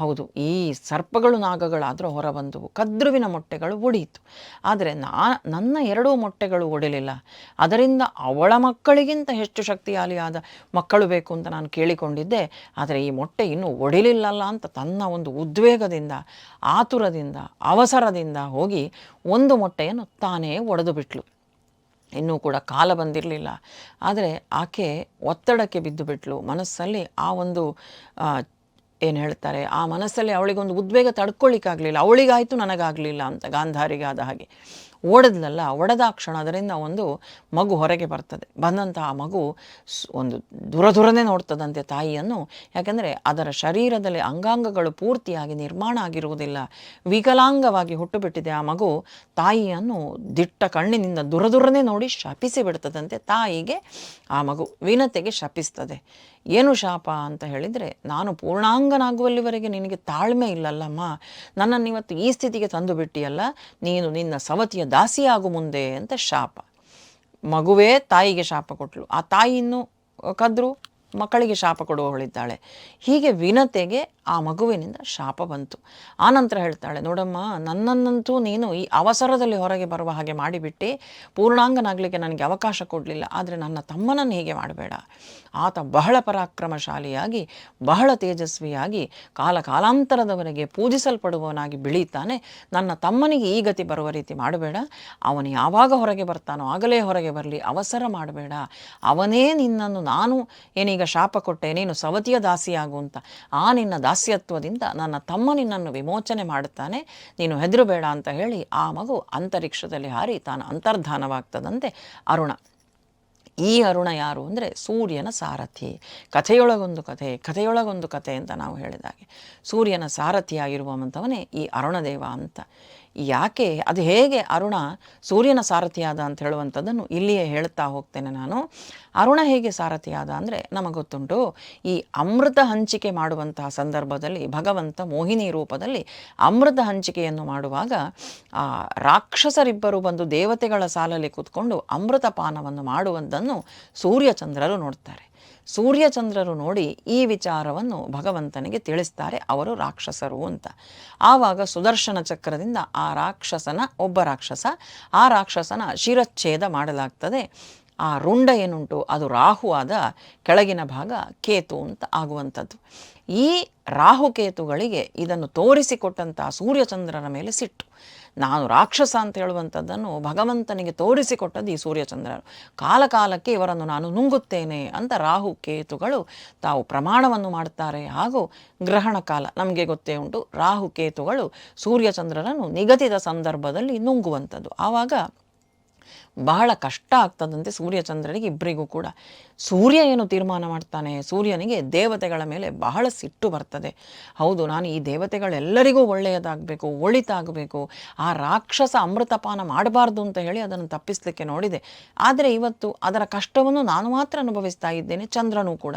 A: ಹೌದು, ಈ ಸರ್ಪಗಳು ನಾಗಗಳಾದರೂ ಹೊರಬಂದವು. ಕದ್ರುವಿನ ಮೊಟ್ಟೆಗಳು ಒಡೆಯಿತು ಆದರೆ ನಾ, ನನ್ನ ಎರಡೂ ಮೊಟ್ಟೆಗಳು ಒಡಿಲಿಲ್ಲ ಅದರಿಂದ ಅವಳ ಮಕ್ಕಳಿಗಿಂತ ಹೆಚ್ಚು ಶಕ್ತಿಯಾಲಿಯಾದ ಮಕ್ಕಳು ಬೇಕು ಅಂತ ನಾನು ಕೇಳಿಕೊಂಡಿದ್ದೆ. ಆದರೆ ಈ ಮೊಟ್ಟೆ ಇನ್ನೂ ಒಡಿಲಿಲ್ಲಲ್ಲ ಅಂತ ತನ್ನ ಒಂದು ಉದ್ವೇಗದಿಂದ, ಆತುರದಿಂದ, ಅವಸರದಿಂದ ಹೋಗಿ ಒಂದು ಮೊಟ್ಟೆಯನ್ನು ತಾನೇ ಒಡೆದು ಬಿಟ್ಲು ಇನ್ನೂ ಕೂಡ ಕಾಲ ಬಂದಿರಲಿಲ್ಲ. ಆದರೆ ಆಕೆ ಒತ್ತಡಕ್ಕೆ ಬಿದ್ದು ಬಿಟ್ಲು. ಮನಸ್ಸಲ್ಲಿ ಆ ಒಂದು ಏನು ಹೇಳ್ತಾರೆ, ಆ ಮನಸ್ಸಲ್ಲಿ ಅವಳಿಗೊಂದು ಉದ್ವೇಗ ತಡ್ಕೊಳ್ಳಿಕ್ಕಾಗಲಿಲ್ಲ ಅವಳಿಗಾಯಿತು ನನಗಾಗಲಿಲ್ಲ ಅಂತ ಗಾಂಧಾರಿಗಾದ ಹಾಗೆ. ಓಡದ್ಲಲ್ಲ, ಒಡೆದ ಕ್ಷಣ ಅದರಿಂದ ಒಂದು ಮಗು ಹೊರಗೆ ಬರ್ತದೆ. ಬಂದಂತಹ ಮಗು ಒಂದು ದೂರ ದೂರನೇ ನೋಡ್ತದಂತೆ ತಾಯಿಯನ್ನು. ಯಾಕೆಂದರೆ ಅದರ ಶರೀರದಲ್ಲಿ ಅಂಗಾಂಗಗಳು ಪೂರ್ತಿಯಾಗಿ ನಿರ್ಮಾಣ ಆಗಿರುವುದಿಲ್ಲ. ವಿಕಲಾಂಗವಾಗಿ ಹುಟ್ಟುಬಿಟ್ಟಿದೆ ಆ ಮಗು. ತಾಯಿಯನ್ನು ದಿಟ್ಟ ಕಣ್ಣಿನಿಂದ ದೂರ ದೂರನೇ ನೋಡಿ ಶಪಿಸಿ ಬಿಡ್ತದಂತೆ ತಾಯಿಗೆ ಆ ಮಗು ವಿನತೆಗೆ ಶಪಿಸ್ತದೆ. ಏನು ಶಾಪ ಅಂತ ಹೇಳಿದರೆ ನಾನು ಪೂರ್ಣಾಂಗನಾಗುವಲ್ಲಿವರೆಗೆ ನಿನಗೆ ತಾಳ್ಮೆ ಇಲ್ಲಲ್ಲಮ್ಮ. ನನ್ನನ್ನು ಇವತ್ತು ಈ ಸ್ಥಿತಿಗೆ ತಂದು ಬಿಟ್ಟಿಯಲ್ಲ, ನೀನು ನಿನ್ನ ಸವತಿಯ ದಾಸಿಯಾಗು ಮುಂದೆ ಅಂತ ಶಾಪ. ಮಗುವೇ ತಾಯಿಗೆ ಶಾಪ ಕೊಟ್ಟಳು ಆ ತಾಯಿಯನ್ನು ಕದ್ರು ಮಕ್ಕಳಿಗೆ ಶಾಪ ಕೊಡುವವಳಿದ್ದಾಳೆ. ಹೀಗೆ ವಿನತೆಗೆ ಆ ಮಗುವಿನಿಂದ ಶಾಪ ಬಂತು. ಆನಂತರ ಹೇಳ್ತಾಳೆ, ನೋಡಮ್ಮ, ನನ್ನನ್ನಂತೂ ನೀನು ಈ ಅವಸರದಲ್ಲಿ ಹೊರಗೆ ಬರುವ ಹಾಗೆ ಮಾಡಿಬಿಟ್ಟು. ಪೂರ್ಣಾಂಗನಾಗಲಿಕ್ಕೆ ನನಗೆ ಅವಕಾಶ ಕೊಡಲಿಲ್ಲ. ಆದರೆ ನನ್ನ ತಮ್ಮನನ್ನು ಹೀಗೆ ಮಾಡಬೇಡ. ಆತ ಬಹಳ ಪರಾಕ್ರಮಶಾಲಿಯಾಗಿ, ಬಹಳ ತೇಜಸ್ವಿಯಾಗಿ ಕಾಲ ಕಾಲಾಂತರದವರೆಗೆ ಪೂಜಿಸಲ್ಪಡುವವನಾಗಿ ಬೆಳೀತಾನೆ. ನನ್ನ ತಮ್ಮನಿಗೆ ಈ ಗತಿ ಬರುವ ರೀತಿ ಮಾಡಬೇಡ. ಅವನು ಯಾವಾಗ ಹೊರಗೆ ಬರ್ತಾನೋ ಆಗಲೇ ಹೊರಗೆ ಬರಲಿ, ಅವಸರ ಮಾಡಬೇಡ. ಅವನೇ ನಿನ್ನನ್ನು, ನಾನು ಏನೀಗ ಶಾಪ ಕೊಟ್ಟೆ, ನೀನು ಸವತಿಯ ದಾಸಿಯಾಗು ಅಂತ. ಆ ನಿನ್ನ ದಾಸ್ಯತ್ವದಿಂದ ನನ್ನ ತಮ್ಮ ನಿನ್ನನ್ನು ವಿಮೋಚನೆ ಮಾಡುತ್ತಾನೆ. ನೀನು ಹೆದರಬೇಡ ಅಂತ ಹೇಳಿ ಆ ಮಗು ಅಂತರಿಕ್ಷದಲ್ಲಿ ಹಾರಿ ತಾನು ಅಂತರ್ಧಾನವಾಗ್ತದಂತೆ ಅರುಣ. ಈ ಅರುಣ ಯಾರು ಅಂದರೆ ಸೂರ್ಯನ ಸಾರಥಿ. ಕಥೆಯೊಳಗೊಂದು ಕಥೆ ಕಥೆಯೊಳಗೊಂದು ಕಥೆ ಅಂತ ನಾವು ಹೇಳಿದಾಗೆ. ಸೂರ್ಯನ ಸಾರಥಿಯಾಗಿರುವಂಥವನೇ ಈ ಅರುಣದೇವ ಅಂತ. ಯಾಕೆ? ಅದು ಹೇಗೆ ಅರುಣ ಸೂರ್ಯನ ಸಾರಥಿಯಾದ ಅಂತ ಹೇಳುವಂಥದ್ದನ್ನು ಇಲ್ಲಿಯೇ ಹೇಳ್ತಾ ಹೋಗ್ತೇನೆ ನಾನು. ಅರುಣ ಹೇಗೆ ಸಾರಥಿಯಾದ ಅಂದರೆ ನಮಗೆ ಗೊತ್ತುಂಟು, ಈ ಅಮೃತ ಹಂಚಿಕೆ ಮಾಡುವಂತಹ ಸಂದರ್ಭದಲ್ಲಿ, ಭಗವಂತ ಮೋಹಿನಿ ರೂಪದಲ್ಲಿ ಅಮೃತ ಹಂಚಿಕೆಯನ್ನು ಮಾಡುವಾಗ, ಆ ರಾಕ್ಷಸರಿಬ್ಬರು ಬಂದು ದೇವತೆಗಳ ಸಾಲಲ್ಲಿ ಕೂತ್ಕೊಂಡು ಅಮೃತ ಪಾನವನ್ನು ಮಾಡುವಂಥದ್ದನ್ನು ಸೂರ್ಯಚಂದ್ರರು ನೋಡ್ತಾರೆ. ಸೂರ್ಯಚಂದ್ರರು ನೋಡಿ ಈ ವಿಚಾರವನ್ನು ಭಗವಂತನಿಗೆ ತಿಳಿಸ್ತಾರೆ, ಅವರು ರಾಕ್ಷಸರು ಅಂತ. ಆವಾಗ ಸುದರ್ಶನ ಚಕ್ರದಿಂದ ಆ ರಾಕ್ಷಸನ, ಒಬ್ಬ ರಾಕ್ಷಸ, ಆ ರಾಕ್ಷಸನ ಶಿರಚ್ಛೇದ ಮಾಡಲಾಗ್ತದೆ. ಆ ರುಂಡ ಏನುಂಟು? ಅದು ರಾಹುವಾದ ಕೆಳಗಿನ ಭಾಗ ಕೇತು ಅಂತ ಆಗುವಂಥದ್ದು. ಈ ರಾಹುಕೇತುಗಳಿಗೆ ಇದನ್ನು ತೋರಿಸಿಕೊಟ್ಟಂತಹ ಸೂರ್ಯಚಂದ್ರನ ಮೇಲೆ ಸಿಟ್ಟು. ನಾನು ರಾಕ್ಷಸ ಅಂತ ಹೇಳುವಂಥದ್ದನ್ನು ಭಗವಂತನಿಗೆ ತೋರಿಸಿಕೊಟ್ಟದ್ದು ಈ ಸೂರ್ಯಚಂದ್ರರು. ಕಾಲಕಾಲಕ್ಕೆ ಇವರನ್ನು ನಾನು ನುಂಗುತ್ತೇನೆ ಅಂತ ರಾಹು ಕೇತುಗಳು ತಾವು ಪ್ರಮಾಣವನ್ನು ಮಾಡುತ್ತಾರೆ. ಹಾಗೂ ಗ್ರಹಣ ಕಾಲ ನಮಗೆ ಗೊತ್ತೇ ಉಂಟು. ರಾಹು ಕೇತುಗಳು ಸೂರ್ಯಚಂದ್ರರನ್ನು ನಿಗದಿತ ಸಂದರ್ಭದಲ್ಲಿ ನುಂಗುವಂಥದ್ದು. ಆವಾಗ ಬಹಳ ಕಷ್ಟ ಆಗ್ತದಂತೆ ಸೂರ್ಯಚಂದ್ರನಿಗೆ ಇಬ್ಬರಿಗೂ ಕೂಡ. ಸೂರ್ಯ ಏನು ತೀರ್ಮಾನ ಮಾಡ್ತಾನೆ? ಸೂರ್ಯನಿಗೆ ದೇವತೆಗಳ ಮೇಲೆ ಬಹಳ ಸಿಟ್ಟು ಬರ್ತದೆ. ಹೌದು, ನಾನು ಈ ದೇವತೆಗಳೆಲ್ಲರಿಗೂ ಒಳ್ಳೆಯದಾಗಬೇಕು, ಒಳಿತಾಗಬೇಕು, ಆ ರಾಕ್ಷಸ ಅಮೃತಪಾನ ಮಾಡಬಾರ್ದು ಅಂತ ಹೇಳಿ ಅದನ್ನು ತಪ್ಪಿಸಲಿಕ್ಕೆ ನೋಡಿದೆ. ಆದರೆ ಇವತ್ತು ಅದರ ಕಷ್ಟವನ್ನು ನಾನು ಮಾತ್ರ ಅನುಭವಿಸ್ತಾ ಇದ್ದೇನೆ, ಚಂದ್ರನೂ ಕೂಡ.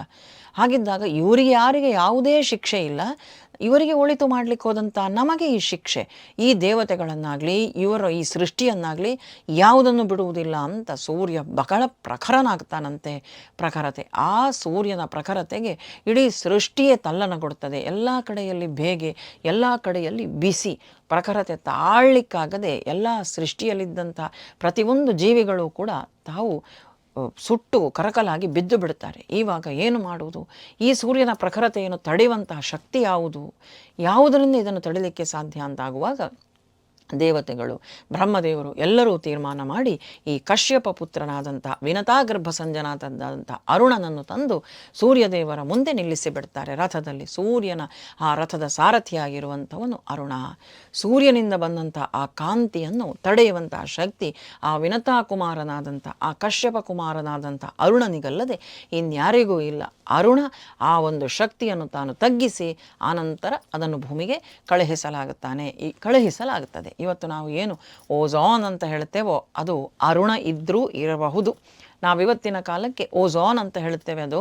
A: ಹಾಗಿದ್ದಾಗ ಇವರಿಗೆ ಯಾರಿಗೆ ಯಾವುದೇ ಶಿಕ್ಷೆ ಇಲ್ಲ. ಇವರಿಗೆ ಒಳಿತು ಮಾಡಲಿಕ್ಕೆ ಹೋದಂಥ ನಮಗೆ ಈ ಶಿಕ್ಷೆ, ಈ ದೇವತೆಗಳನ್ನಾಗಲಿ, ಇವರ ಈ ಸೃಷ್ಟಿಯನ್ನಾಗಲಿ ಯಾವುದನ್ನು ಬಿಡುವುದಿಲ್ಲ ಅಂತ ಸೂರ್ಯ ಬಹಳ ಪ್ರಖರನಾಗ್ತಾನಂತೆ ಪ್ರಖರತೆ. ಆ ಸೂರ್ಯನ ಪ್ರಖರತೆಗೆ ಇಡೀ ಸೃಷ್ಟಿಯೇ ತಲ್ಲನಗೊಡುತ್ತದೆ ಎಲ್ಲ ಕಡೆಯಲ್ಲಿ ಬೇಗೆ, ಎಲ್ಲ ಕಡೆಯಲ್ಲಿ ಬಿಸಿ, ಪ್ರಖರತೆ ತಾಳ್ಲಿಕ್ಕಾಗದೆ ಎಲ್ಲ ಸೃಷ್ಟಿಯಲ್ಲಿದ್ದಂಥ ಪ್ರತಿಯೊಂದು ಜೀವಿಗಳು ಕೂಡ ತಾವು ಸುಟ್ಟು ಕರಕಲಾಗಿ ಬಿದ್ದು ಬಿಡುತ್ತಾರೆ. ಈವಾಗ ಏನು ಮಾಡುವುದು? ಈ ಸೂರ್ಯನ ಪ್ರಖರತೆಯನ್ನು ತಡೆಯುವಂತಹ ಶಕ್ತಿ ಯಾವುದು? ಯಾವುದರಿಂದ ಇದನ್ನು ತಡಿಲಿಕ್ಕೆ ಸಾಧ್ಯ ಅಂತಾಗುವಾಗ ದೇವತೆಗಳು, ಬ್ರಹ್ಮದೇವರು ಎಲ್ಲರೂ ತೀರ್ಮಾನ ಮಾಡಿ ಈ ಕಶ್ಯಪ ಪುತ್ರನಾದಂಥ ವಿನತಾಗರ್ಭ ಸಂಜನಾದಂಥ ಅರುಣನನ್ನು ತಂದು ಸೂರ್ಯದೇವರ ಮುಂದೆ ನಿಲ್ಲಿಸಿ ಬಿಡ್ತಾರೆ ರಥದಲ್ಲಿ ಸೂರ್ಯನ ಆ ರಥದ ಸಾರಥಿಯಾಗಿರುವಂಥವನು ಅರುಣ. ಸೂರ್ಯನಿಂದ ಬಂದಂಥ ಆ ಕಾಂತಿಯನ್ನು ತಡೆಯುವಂಥ ಶಕ್ತಿ ಆ ವಿನತಾ ಕುಮಾರನಾದಂಥ ಆ ಕಶ್ಯಪ ಕುಮಾರನಾದಂಥ ಅರುಣನಿಗಲ್ಲದೆ ಇನ್ಯಾರಿಗೂ ಇಲ್ಲ. ಅರುಣ ಆ ಒಂದು ಶಕ್ತಿಯನ್ನು ತಾನು ತಗ್ಗಿಸಿ ಆನಂತರ ಅದನ್ನು ಭೂಮಿಗೆ ಕಳುಹಿಸಲಾಗುತ್ತಾನೆ. ಈ ಕಳುಹಿಸಲಾಗುತ್ತದೆ. ಇವತ್ತು ನಾವು ಏನು ಓಝಾನ್ ಅಂತ ಹೇಳ್ತೇವೋ ಅದು ಅರುಣ ಇದ್ದರೂ ಇರಬಹುದು. ನಾವಿವತ್ತಿನ ಕಾಲಕ್ಕೆ ಓಝಾನ್ ಅಂತ ಹೇಳ್ತೇವೆ ಅದು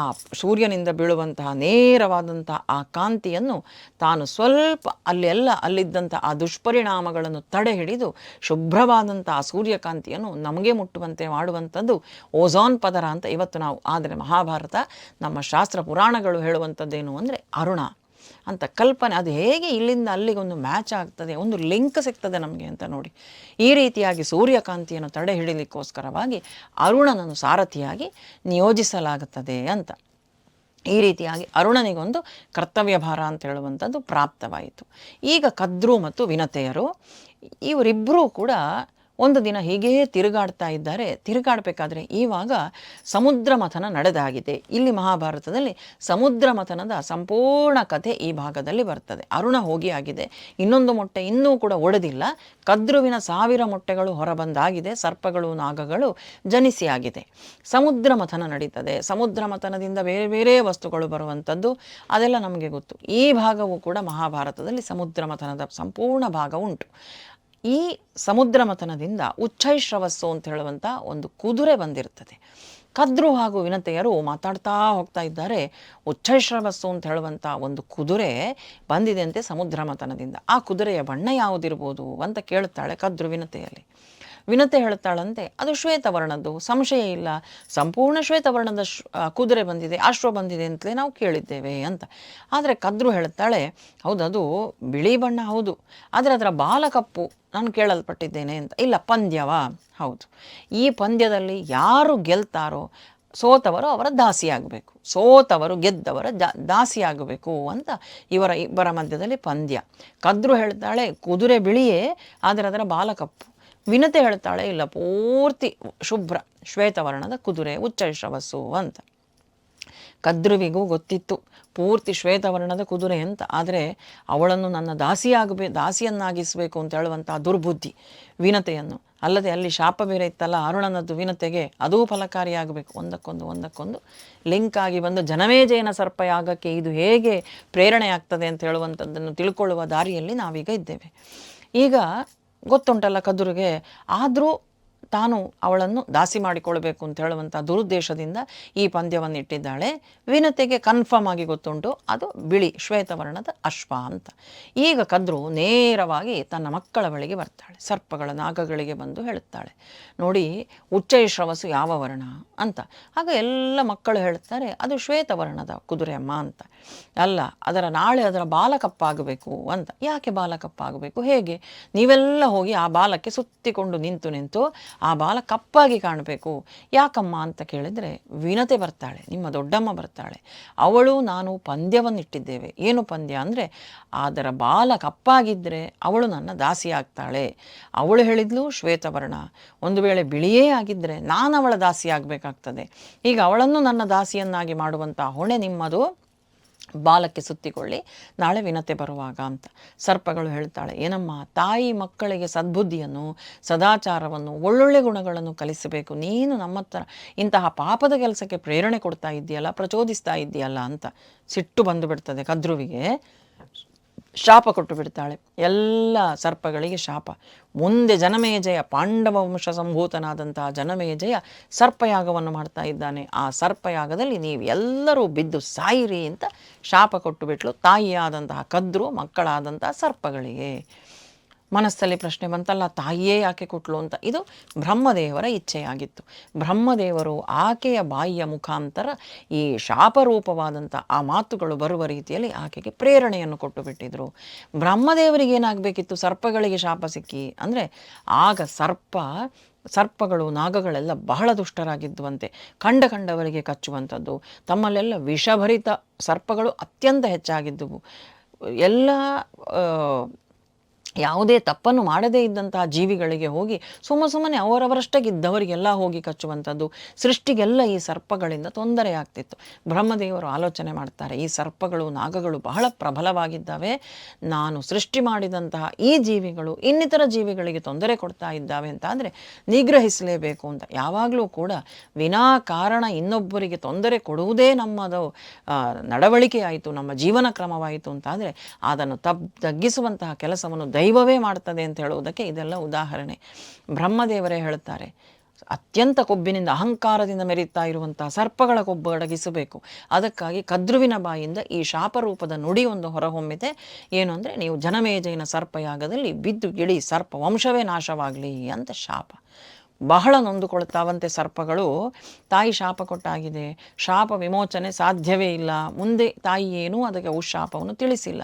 A: ಆ ಸೂರ್ಯನಿಂದ ಬೀಳುವಂತಹ ನೇರವಾದಂತಹ ಆ ಕಾಂತಿಯನ್ನು ತಾನು ಸ್ವಲ್ಪ ಅಲ್ಲೆಲ್ಲ ಅಲ್ಲಿದ್ದಂಥ ಆ ದುಷ್ಪರಿಣಾಮಗಳನ್ನು ತಡೆ ಹಿಡಿದು ಶುಭ್ರವಾದಂಥ ಆ ಸೂರ್ಯಕಾಂತಿಯನ್ನು ನಮಗೆ ಮುಟ್ಟುವಂತೆ ಮಾಡುವಂಥದ್ದು ಓಝಾನ್ ಪದರ ಅಂತ ಇವತ್ತು ನಾವು, ಆದರೆ ಮಹಾಭಾರತ ನಮ್ಮ ಶಾಸ್ತ್ರ ಪುರಾಣಗಳು ಹೇಳುವಂಥದ್ದೇನು ಅಂದರೆ ಅರುಣ. ಅಂತ ಕಲ್ಪನೆ. ಅದು ಹೇಗೆ ಇಲ್ಲಿಂದ ಅಲ್ಲಿಗೆ ಒಂದು ಮ್ಯಾಚ್ ಆಗ್ತದೆ, ಒಂದು ಲಿಂಕ್ ಸಿಗ್ತದೆ ನಮಗೆ ಅಂತ ನೋಡಿ. ಈ ರೀತಿಯಾಗಿ ಸೂರ್ಯಕಾಂತಿಯನ್ನು ತಡೆ ಹಿಡಿಲಿಕ್ಕೋಸ್ಕರವಾಗಿ ಅರುಣನನ್ನು ಸಾರಥಿಯಾಗಿ ನಿಯೋಜಿಸಲಾಗುತ್ತದೆ ಅಂತ. ಈ ರೀತಿಯಾಗಿ ಅರುಣನಿಗೊಂದು ಕರ್ತವ್ಯ ಭಾರ ಅಂತ ಹೇಳುವಂಥದ್ದು ಪ್ರಾಪ್ತವಾಯಿತು. ಈಗ ಕದ್ರು ಮತ್ತು ವಿನತೆಯರು ಇವರಿಬ್ಬರೂ ಕೂಡ ಒಂದು ದಿನ ಹೀಗೇ ತಿರುಗಾಡ್ತಾ ಇದ್ದಾರೆ. ತಿರುಗಾಡಬೇಕಾದ್ರೆ ಇವಾಗ ಸಮುದ್ರ ಮಥನ ನಡೆದಾಗಿದೆ. ಇಲ್ಲಿ ಮಹಾಭಾರತದಲ್ಲಿ ಸಮುದ್ರ ಮಥನದ ಸಂಪೂರ್ಣ ಕಥೆ ಈ ಭಾಗದಲ್ಲಿ ಬರ್ತದೆ. ಅರುಣ ಹೋಗಿ ಆಗಿದೆ. ಇನ್ನೊಂದು ಮೊಟ್ಟೆ ಇನ್ನೂ ಕೂಡ ಒಡೆದಿಲ್ಲ. ಕದ್ರುವಿನ ಸಾವಿರ ಮೊಟ್ಟೆಗಳು ಹೊರಬಂದಾಗಿದೆ. ಸರ್ಪಗಳು, ನಾಗಗಳು ಜನಿಸಿ ಆಗಿದೆ. ಸಮುದ್ರ ಮಥನ ನಡೀತದೆ. ಸಮುದ್ರ ಮಥನದಿಂದ ಬೇರೆ ಬೇರೆ ವಸ್ತುಗಳು ಬರುವಂಥದ್ದು ಅದೆಲ್ಲ ನಮಗೆ ಗೊತ್ತು. ಈ ಭಾಗವು ಕೂಡ ಮಹಾಭಾರತದಲ್ಲಿ ಸಮುದ್ರ ಮಥನದ ಸಂಪೂರ್ಣ ಭಾಗ ಉಂಟು. ಈ ಸಮುದ್ರ ಮಥನದಿಂದ ಉಚ್ಚೈಶ್ರವಸ್ಸು ಅಂತ ಹೇಳುವಂಥ ಒಂದು ಕುದುರೆ ಬಂದಿರ್ತದೆ ಕದ್ರು ಹಾಗೂ ವಿನತೆಯರು ಮಾತಾಡ್ತಾ ಹೋಗ್ತಾ ಇದ್ದಾರೆ. ಉಚ್ಚೈಶ್ರವಸ್ಸು ಅಂತ ಹೇಳುವಂಥ ಒಂದು ಕುದುರೆ ಬಂದಿದೆಯಂತೆ ಸಮುದ್ರ ಮಥನದಿಂದ ಆ ಕುದುರೆಯ ಬಣ್ಣ ಯಾವುದಿರ್ಬೋದು ಅಂತ ಕೇಳುತ್ತಾಳೆ ಕದ್ರು ವಿನತೆಯಲ್ಲಿ. ವಿನತೆ ಹೇಳ್ತಾಳಂತೆ, ಅದು ಶ್ವೇತವರ್ಣದ್ದು. ಸಂಶಯ ಇಲ್ಲ. ಸಂಪೂರ್ಣ ಶ್ವೇತವರ್ಣದ ಕುದುರೆ ಬಂದಿದೆ, ಅಶ್ವ ಬಂದಿದೆ ಅಂತಲೇ ನಾವು ಕೇಳಿದ್ದೇವೆ ಅಂತ. ಆದರೆ ಕದ್ರು ಹೇಳ್ತಾಳೆ ಹೌದು ಅದು ಬಿಳಿ ಬಣ್ಣ ಹೌದು, ಆದರೆ ಅದರ ಬಾಲಕಪ್ಪು ನಾನು ಕೇಳಲ್ಪಟ್ಟಿದ್ದೇನೆ ಅಂತ. ಇಲ್ಲ, ಪಂದ್ಯವಾ? ಹೌದು. ಈ ಪಂದ್ಯದಲ್ಲಿ ಯಾರು ಗೆಲ್ತಾರೋ ಸೋತವರು ಅವರ ದಾಸಿಯಾಗಬೇಕು ಸೋತವರು ಗೆದ್ದವರ ಜಾ ದಾಸಿಯಾಗಬೇಕು ಅಂತ ಇವರ ಇಬ್ಬರ ಮಧ್ಯದಲ್ಲಿ ಪಂದ್ಯ. ಕದ್ರು ಹೇಳ್ತಾಳೆ, ಕುದುರೆ ಬಿಳಿಯೇ, ಆದರೆ ಅದರ ಬಾಲ ಕಪ್ಪು. ವಿನತೆ ಹೇಳ್ತಾಳೆ, ಇಲ್ಲ, ಪೂರ್ತಿ ಶುಭ್ರ ಶ್ವೇತವರ್ಣದ ಕುದುರೆ ಉಚ್ಚೈಶ್ರವಸ್ಸು ಅಂತ. ಕದ್ರುವಿಗೂ ಗೊತ್ತಿತ್ತು, ಪೂರ್ತಿ ಶ್ವೇತವರ್ಣದ ಕುದುರೆ ಅಂತ. ಆದರೆ ಅವಳನ್ನು ನನ್ನ ದಾಸಿಯಾಗಬೇ, ದಾಸಿಯನ್ನಾಗಿಸಬೇಕು ಅಂತ ಹೇಳುವಂಥ ದುರ್ಬುದ್ಧಿ, ವಿನತೆಯನ್ನು. ಅಲ್ಲದೆ ಅಲ್ಲಿ ಶಾಪ ಬೇರೆ ಇತ್ತಲ್ಲ, ಅರುಣನದ್ದು ವಿನತೆಗೆ ಅದೂ ಫಲಕಾರಿಯಾಗಬೇಕು. ಒಂದಕ್ಕೊಂದು ಒಂದಕ್ಕೊಂದು ಲಿಂಕ್ ಆಗಿ ಬಂದು ಜನಮೇಜಯನ ಸರ್ಪಯಾಗಕ್ಕೆ ಇದು ಹೇಗೆ ಪ್ರೇರಣೆ ಆಗ್ತದೆ ಅಂತ ಹೇಳುವಂಥದ್ದನ್ನು ತಿಳ್ಕೊಳ್ಳುವ ದಾರಿಯಲ್ಲಿ ನಾವೀಗ ಇದ್ದೇವೆ. ಈಗ ಗೊತ್ತುಂಟಲ್ಲ ಕದುರಿಗೆ. ಆದರೂ ತಾನು ಅವಳನ್ನು ದಾಸಿ ಮಾಡಿಕೊಳ್ಬೇಕು ಅಂತ ಹೇಳುವಂಥ ದುರುದ್ದೇಶದಿಂದ ಈ ಪಂದ್ಯವನ್ನು ಇಟ್ಟಿದ್ದಾಳೆ. ವಿನತೆಗೆ ಕನ್ಫರ್ಮ್ ಆಗಿ ಗೊತ್ತುಂಟು. ಅದು ಬಿಳಿ ಶ್ವೇತವರ್ಣದ ಅಶ್ವ ಅಂತ. ಈಗ ಕದ್ರು ನೇರವಾಗಿ ತನ್ನ ಮಕ್ಕಳ ಬಳಿಗೆ ಬರ್ತಾಳೆ. ಸರ್ಪಗಳ ನಾಗಗಳಿಗೆ ಬಂದು ಹೇಳುತ್ತಾಳೆ. ನೋಡಿ ಉಚ್ಚೈಶ್ರವಸು ಯಾವ ವರ್ಣ ಅಂತ. ಆಗ ಎಲ್ಲ ಮಕ್ಕಳು ಹೇಳ್ತಾರೆ ಅದು ಶ್ವೇತವರ್ಣದ ಕುದುರೆಯಮ್ಮ ಅಂತ. ಅಲ್ಲ, ಅದರ ನಾಳೆ ಅದರ ಬಾಲಕಪ್ಪಾಗಬೇಕು ಅಂತ. ಯಾಕೆ ಬಾಲಕಪ್ಪಾಗಬೇಕು? ಹೇಗೆ? ನೀವೆಲ್ಲ ಹೋಗಿ ಆ ಬಾಲಕ್ಕೆ ಸುತ್ತಿಕೊಂಡು ನಿಂತು ನಿಂತು ಆ ಬಾಲ ಕಪ್ಪಾಗಿ ಕಾಣಬೇಕು. ಯಾಕಮ್ಮ ಅಂತ ಕೇಳಿದರೆ ವಿನತೆ ಬರ್ತಾಳೆ, ನಿಮ್ಮ ದೊಡ್ಡಮ್ಮ ಬರ್ತಾಳೆ. ಅವಳು ನಾನು ಪಂದ್ಯವನ್ನು ಇಟ್ಟಿದ್ದೇವೆ ಏನು ಪಂದ್ಯ ಅಂದರೆ, ಅದರ ಬಾಲ ಕಪ್ಪಾಗಿದ್ದರೆ ಅವಳು ನನ್ನ ದಾಸಿ ಆಗ್ತಾಳೆ. ಅವಳು ಹೇಳಿದ್ಲು, ಶ್ವೇತವರ್ಣ, ಒಂದು ವೇಳೆ ಬಿಳಿಯೇ ಆಗಿದ್ದರೆ ನಾನು ಅವಳ ದಾಸಿ ಆಗಬೇಕಾಗ್ತದೆ. ಈಗ ಅವಳನ್ನು ನನ್ನ ದಾಸಿಯನ್ನಾಗಿ ಮಾಡುವಂಥ ಹೊಣೆ ನಿಮ್ಮದು. ಬಾಲಕ್ಕೆ ಸುತ್ತಿಕೊಳ್ಳಿ, ನಾಳೆ ವಿನತೆ ಬರುವಾಗ ಅಂತ ಸರ್ಪಗಳು ಹೇಳ್ತಾಳೆ, ಏನಮ್ಮ, ತಾಯಿ ಮಕ್ಕಳಿಗೆ ಸದ್ಬುದ್ಧಿಯನ್ನು, ಸದಾಚಾರವನ್ನು, ಒಳ್ಳೊಳ್ಳೆ ಗುಣಗಳನ್ನು ಕಲಿಸಬೇಕು, ನೀನು ನಮ್ಮ ಹತ್ರ ಇಂತಹ ಪಾಪದ ಕೆಲಸಕ್ಕೆ ಪ್ರೇರಣೆ ಕೊಡ್ತಾ ಇದ್ದೀಯಲ್ಲ, ಪ್ರಚೋದಿಸ್ತಾ ಇದ್ದೀಯಲ್ಲ ಅಂತ ಸಿಟ್ಟು ಬಂದು ಬಿಡ್ತದೆ ಕದ್ರುವಿಗೆ. ಶಾಪ ಕೊಟ್ಟು ಬಿಡ್ತಾಳೆ. ಎಲ್ಲ ಸರ್ಪಗಳಿಗೆ ಶಾಪ. ಮುಂದೆ ಜನಮೇಜಯ, ಪಾಂಡವ ವಂಶ ಸಂಭೂತನಾದಂತಹ ಜನಮೇಜಯ ಸರ್ಪಯಾಗವನ್ನು ಮಾಡ್ತಾ ಇದ್ದಾನೆ. ಆ ಸರ್ಪಯಾಗದಲ್ಲಿ ನೀವು ಎಲ್ಲರೂ ಬಿದ್ದು ಸಾಯಿರಿ ಅಂತ ಶಾಪ ಕೊಟ್ಟು ಬಿಟ್ಲು ತಾಯಿಯಾದಂತಹ ಕದ್ರು ಮಕ್ಕಳಾದಂತಹ ಸರ್ಪಗಳಿಗೆ. ಮನಸ್ಸಲ್ಲಿ ಪ್ರಶ್ನೆ ಬಂತಲ್ಲ, ತಾಯಿಯೇ ಯಾಕೆ ಕೊಟ್ಲು ಅಂತ. ಇದು ಬ್ರಹ್ಮದೇವರ ಇಚ್ಛೆಯಾಗಿತ್ತು. ಬ್ರಹ್ಮದೇವರು ಆಕೆಯ ಬಾಯಿಯ ಮುಖಾಂತರ ಈ ಶಾಪರೂಪವಾದಂಥ ಆ ಮಾತುಗಳು ಬರುವ ರೀತಿಯಲ್ಲಿ ಆಕೆಗೆ ಪ್ರೇರಣೆಯನ್ನು ಕೊಟ್ಟು ಬಿಟ್ಟಿದ್ರು ಬ್ರಹ್ಮದೇವರಿಗೆ ಏನಾಗಬೇಕಿತ್ತು? ಸರ್ಪಗಳಿಗೆ ಶಾಪ ಸಿಕ್ಕಿ. ಅಂದರೆ ಆಗ ಸರ್ಪ, ಸರ್ಪಗಳು, ನಾಗಗಳೆಲ್ಲ ಬಹಳ ದುಷ್ಟರಾಗಿದ್ದುವಂತೆ, ಕಂಡ ಕಂಡವರಿಗೆ ಕಚ್ಚುವಂಥದ್ದು. ತಮ್ಮಲ್ಲೆಲ್ಲ ವಿಷಭರಿತ ಸರ್ಪಗಳು ಅತ್ಯಂತ ಹೆಚ್ಚಾಗಿದ್ದುವು. ಎಲ್ಲ ಯಾವುದೇ ತಪ್ಪನ್ನು ಮಾಡದೇ ಇದ್ದಂತಹ ಜೀವಿಗಳಿಗೆ ಹೋಗಿ ಸುಮ್ಮ ಸುಮ್ಮನೆ ಅವರವರಷ್ಟಾಗಿದ್ದವರಿಗೆಲ್ಲ ಹೋಗಿ ಕಚ್ಚುವಂಥದ್ದು, ಸೃಷ್ಟಿಗೆಲ್ಲ ಈ ಸರ್ಪಗಳಿಂದ ತೊಂದರೆ ಆಗ್ತಿತ್ತು. ಬ್ರಹ್ಮದೇವರು ಆಲೋಚನೆ ಮಾಡ್ತಾರೆ, ಈ ಸರ್ಪಗಳು, ನಾಗಗಳು ಬಹಳ ಪ್ರಬಲವಾಗಿದ್ದಾವೆ. ನಾನು ಸೃಷ್ಟಿ ಮಾಡಿದಂತಹ ಈ ಜೀವಿಗಳು ಇನ್ನಿತರ ಜೀವಿಗಳಿಗೆ ತೊಂದರೆ ಕೊಡ್ತಾ ಇದ್ದಾವೆ ಅಂತ ಅಂದರೆ ನಿಗ್ರಹಿಸಲೇಬೇಕು ಅಂತ. ಯಾವಾಗಲೂ ಕೂಡ ವಿನಾಕಾರಣ ಇನ್ನೊಬ್ಬರಿಗೆ ತೊಂದರೆ ಕೊಡುವುದೇ ನಮ್ಮದು ನಡವಳಿಕೆಯಾಯಿತು ನಮ್ಮ ಜೀವನ ಕ್ರಮವಾಯಿತು ಅಂತಾದರೆ ಅದನ್ನು ತಪ್ ತಗ್ಗಿಸುವಂತಹ ಕೆಲಸವನ್ನು ದೈವವೇ ಮಾಡ್ತದೆ ಅಂತ ಹೇಳುವುದಕ್ಕೆ ಇದೆಲ್ಲ ಉದಾಹರಣೆ. ಬ್ರಹ್ಮದೇವರೇ ಹೇಳುತ್ತಾರೆ, ಅತ್ಯಂತ ಕೊಬ್ಬಿನಿಂದ ಅಹಂಕಾರದಿಂದ ಮೆರೀತಾ ಇರುವಂತಹ ಸರ್ಪಗಳ ಕೊಬ್ಬು ಅಡಗಿಸಬೇಕು. ಅದಕ್ಕಾಗಿ ಕದ್ರುವಿನ ಬಾಯಿಂದ ಈ ಶಾಪರೂಪದ ನುಡಿ ಒಂದು ಹೊರಹೊಮ್ಮಿದೆ. ಏನು ಅಂದರೆ ನೀವು ಜನಮೇಜಯನ ಸರ್ಪಯಾಗದಲ್ಲಿ ಬಿದ್ದು ಗಿಳಿ ಸರ್ಪ ವಂಶವೇ ನಾಶವಾಗಲಿ ಅಂತ ಶಾಪ. ಬಹಳ ನೊಂದುಕೊಳ್ತಾವಂತೆ ಸರ್ಪಗಳು. ತಾಯಿ ಶಾಪ ಕೊಟ್ಟಾಗಿದೆ. ಶಾಪ ವಿಮೋಚನೆ ಸಾಧ್ಯವೇ ಇಲ್ಲ. ಮುಂದೆ ತಾಯಿ ಏನೂ? ಅದಕ್ಕೆ ಶಾಪವನ್ನು ತಿಳಿಸಿಲ್ಲ.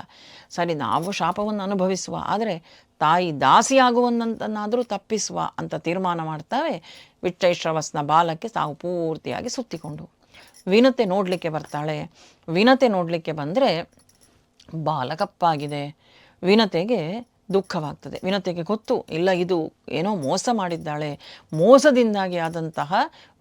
A: ಸರಿ, ನಾವು ಶಾಪವನ್ನು ಅನುಭವಿಸುವ. ಆದರೆ ತಾಯಿ ದಾಸಿಯಾಗುವನ್ನಂತನ್ನಾದರೂ ತಪ್ಪಿಸುವ ಅಂತ ತೀರ್ಮಾನ ಮಾಡ್ತಾವೆ. ವಿಟ್ಟೈಶ್ರವಸ್ನ ಬಾಲಕ್ಕೆ ತಾವು ಪೂರ್ತಿಯಾಗಿ ಸುತ್ತಿಕೊಂಡು ವಿನತೆ ನೋಡಲಿಕ್ಕೆ ಬರ್ತಾಳೆ. ವಿನತೆ ನೋಡಲಿಕ್ಕೆ ಬಂದರೆ ಬಾಲ ಕಪ್ಪಾಗಿದೆ. ವಿನತೆಗೆ ದುಃಖವಾಗ್ತದೆ. ವಿನತೆಗೆ ಗೊತ್ತು, ಇಲ್ಲ ಇದು ಏನೋ ಮೋಸ ಮಾಡಿದ್ದಾಳೆ, ಮೋಸದಿಂದಾಗಿ ಆದಂತಹ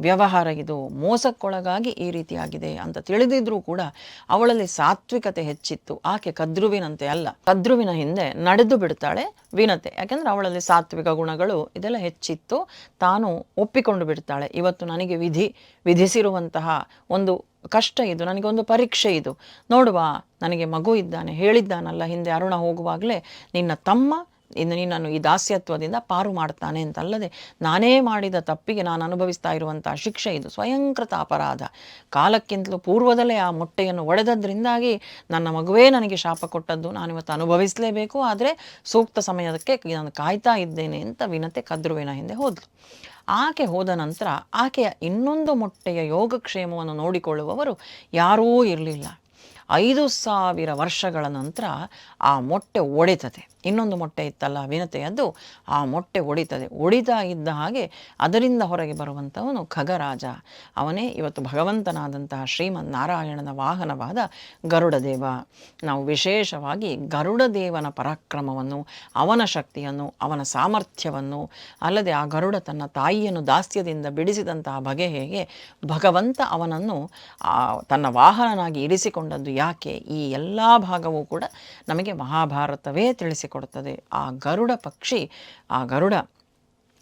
A: ವ್ಯವಹಾರ ಇದು, ಮೋಸಕ್ಕೊಳಗಾಗಿ ಈ ರೀತಿಯಾಗಿದೆ ಅಂತ ತಿಳಿದಿದ್ರೂ ಕೂಡ ಅವಳಲ್ಲಿ ಸಾತ್ವಿಕತೆ ಹೆಚ್ಚಿತ್ತು. ಆಕೆ ಕದ್ರುವಿನಂತೆ ಅಲ್ಲ, ಕದ್ರುವಿನ ಹಿಂದೆ ನಡೆದು ಬಿಡ್ತಾಳೆ ವಿನತೆ. ಯಾಕೆಂದ್ರೆ ಅವಳಲ್ಲಿ ಸಾತ್ವಿಕ ಗುಣಗಳು ಇದೆಲ್ಲ ಹೆಚ್ಚಿತ್ತು, ತಾನು ಒಪ್ಪಿಕೊಂಡು ಬಿಡ್ತಾಳೆ. ಇವತ್ತು ನನಗೆ ವಿಧಿ, ವಿಧಿಸಿರುವಂತಹ ಒಂದು ಕಷ್ಟ ಇದು, ನನಗೊಂದು ಪರೀಕ್ಷೆ ಇದು. ನೋಡುವ, ನನಗೆ ಮಗು ಇದ್ದಾನೆ, ಹೇಳಿದ್ದಾನಲ್ಲ, ಹಿಂದೆ ಅರುಣ ಹೋಗುವಾಗಲೇ ನಿನ್ನ ತಮ್ಮ ಇನ್ನು ನಿನ್ನನ್ನು ಈ ದಾಸ್ಯತ್ವದಿಂದ ಪಾರು ಮಾಡ್ತಾನೆ ಅಂತಲ್ಲದೆ, ನಾನೇ ಮಾಡಿದ ತಪ್ಪಿಗೆ ನಾನು ಅನುಭವಿಸ್ತಾ ಇರುವಂಥ ಶಿಕ್ಷೆ ಇದು, ಸ್ವಯಂಕೃತ ಅಪರಾಧ. ಕಾಲಕ್ಕಿಂತಲೂ ಪೂರ್ವದಲ್ಲೇ ಆ ಮೊಟ್ಟೆಯನ್ನು ಒಡೆದದ್ರಿಂದಾಗಿ ನನ್ನ ಮಗುವೇ ನನಗೆ ಶಾಪ ಕೊಟ್ಟದ್ದು ನಾನು ಇವತ್ತು ಅನುಭವಿಸಲೇಬೇಕು, ಆದರೆ ಸೂಕ್ತ ಸಮಯಕ್ಕೆ ನಾನು ಕಾಯ್ತಾ ಇದ್ದೇನೆ ಅಂತ ವಿನತೆ ಕದ್ರುವಿನ ಹಿಂದೆ ಹೋದ್ಲು. ಆಕೆ ಹೋದ ನಂತರ ಆಕೆಯ ಇನ್ನೊಂದು ಮೊಟ್ಟೆಯ ಯೋಗಕ್ಷೇಮವನ್ನು ನೋಡಿಕೊಳ್ಳುವವರು ಯಾರೂ ಇರಲಿಲ್ಲ. ಐದು ಸಾವಿರ ವರ್ಷಗಳ ನಂತರ ಆ ಮೊಟ್ಟೆ ಒಡೆತದೆ. ಇನ್ನೊಂದು ಮೊಟ್ಟೆ ಇತ್ತಲ್ಲ ವಿನತೆಯದ್ದು ಆ ಮೊಟ್ಟೆ ಒಡಿತದೆ. ಒಡಿತಾ ಇದ್ದ ಹಾಗೆ ಅದರಿಂದ ಹೊರಗೆ ಬರುವಂಥವನು ಖಗರಾಜ. ಅವನೇ ಇವತ್ತು ಭಗವಂತನಾದಂತಹ ಶ್ರೀಮನ್ ನಾರಾಯಣನ ವಾಹನವಾದ ಗರುಡದೇವ. ನಾವು ವಿಶೇಷವಾಗಿ ಗರುಡದೇವನ ಪರಾಕ್ರಮವನ್ನು, ಅವನ ಶಕ್ತಿಯನ್ನು, ಅವನ ಸಾಮರ್ಥ್ಯವನ್ನು, ಅಲ್ಲದೆ ಆ ಗರುಡ ತನ್ನ ತಾಯಿಯನ್ನು ದಾಸ್ಯದಿಂದ ಬಿಡಿಸಿದಂತಹ ಬಗೆ ಹೇಗೆ ಭಗವಂತ ಅವನನ್ನು ತನ್ನ ವಾಹನನಾಗಿ ಇರಿಸಿಕೊಂಡದ್ದು ಯಾಕೆ? ಈ ಎಲ್ಲ ಭಾಗವೂ ಕೂಡ ನಮಗೆ ಮಹಾಭಾರತವೇ ತಿಳಿಸಿಕೊಡುತ್ತದೆ. ಆ ಗರುಡ ಪಕ್ಷಿ ಆ ಗರುಡ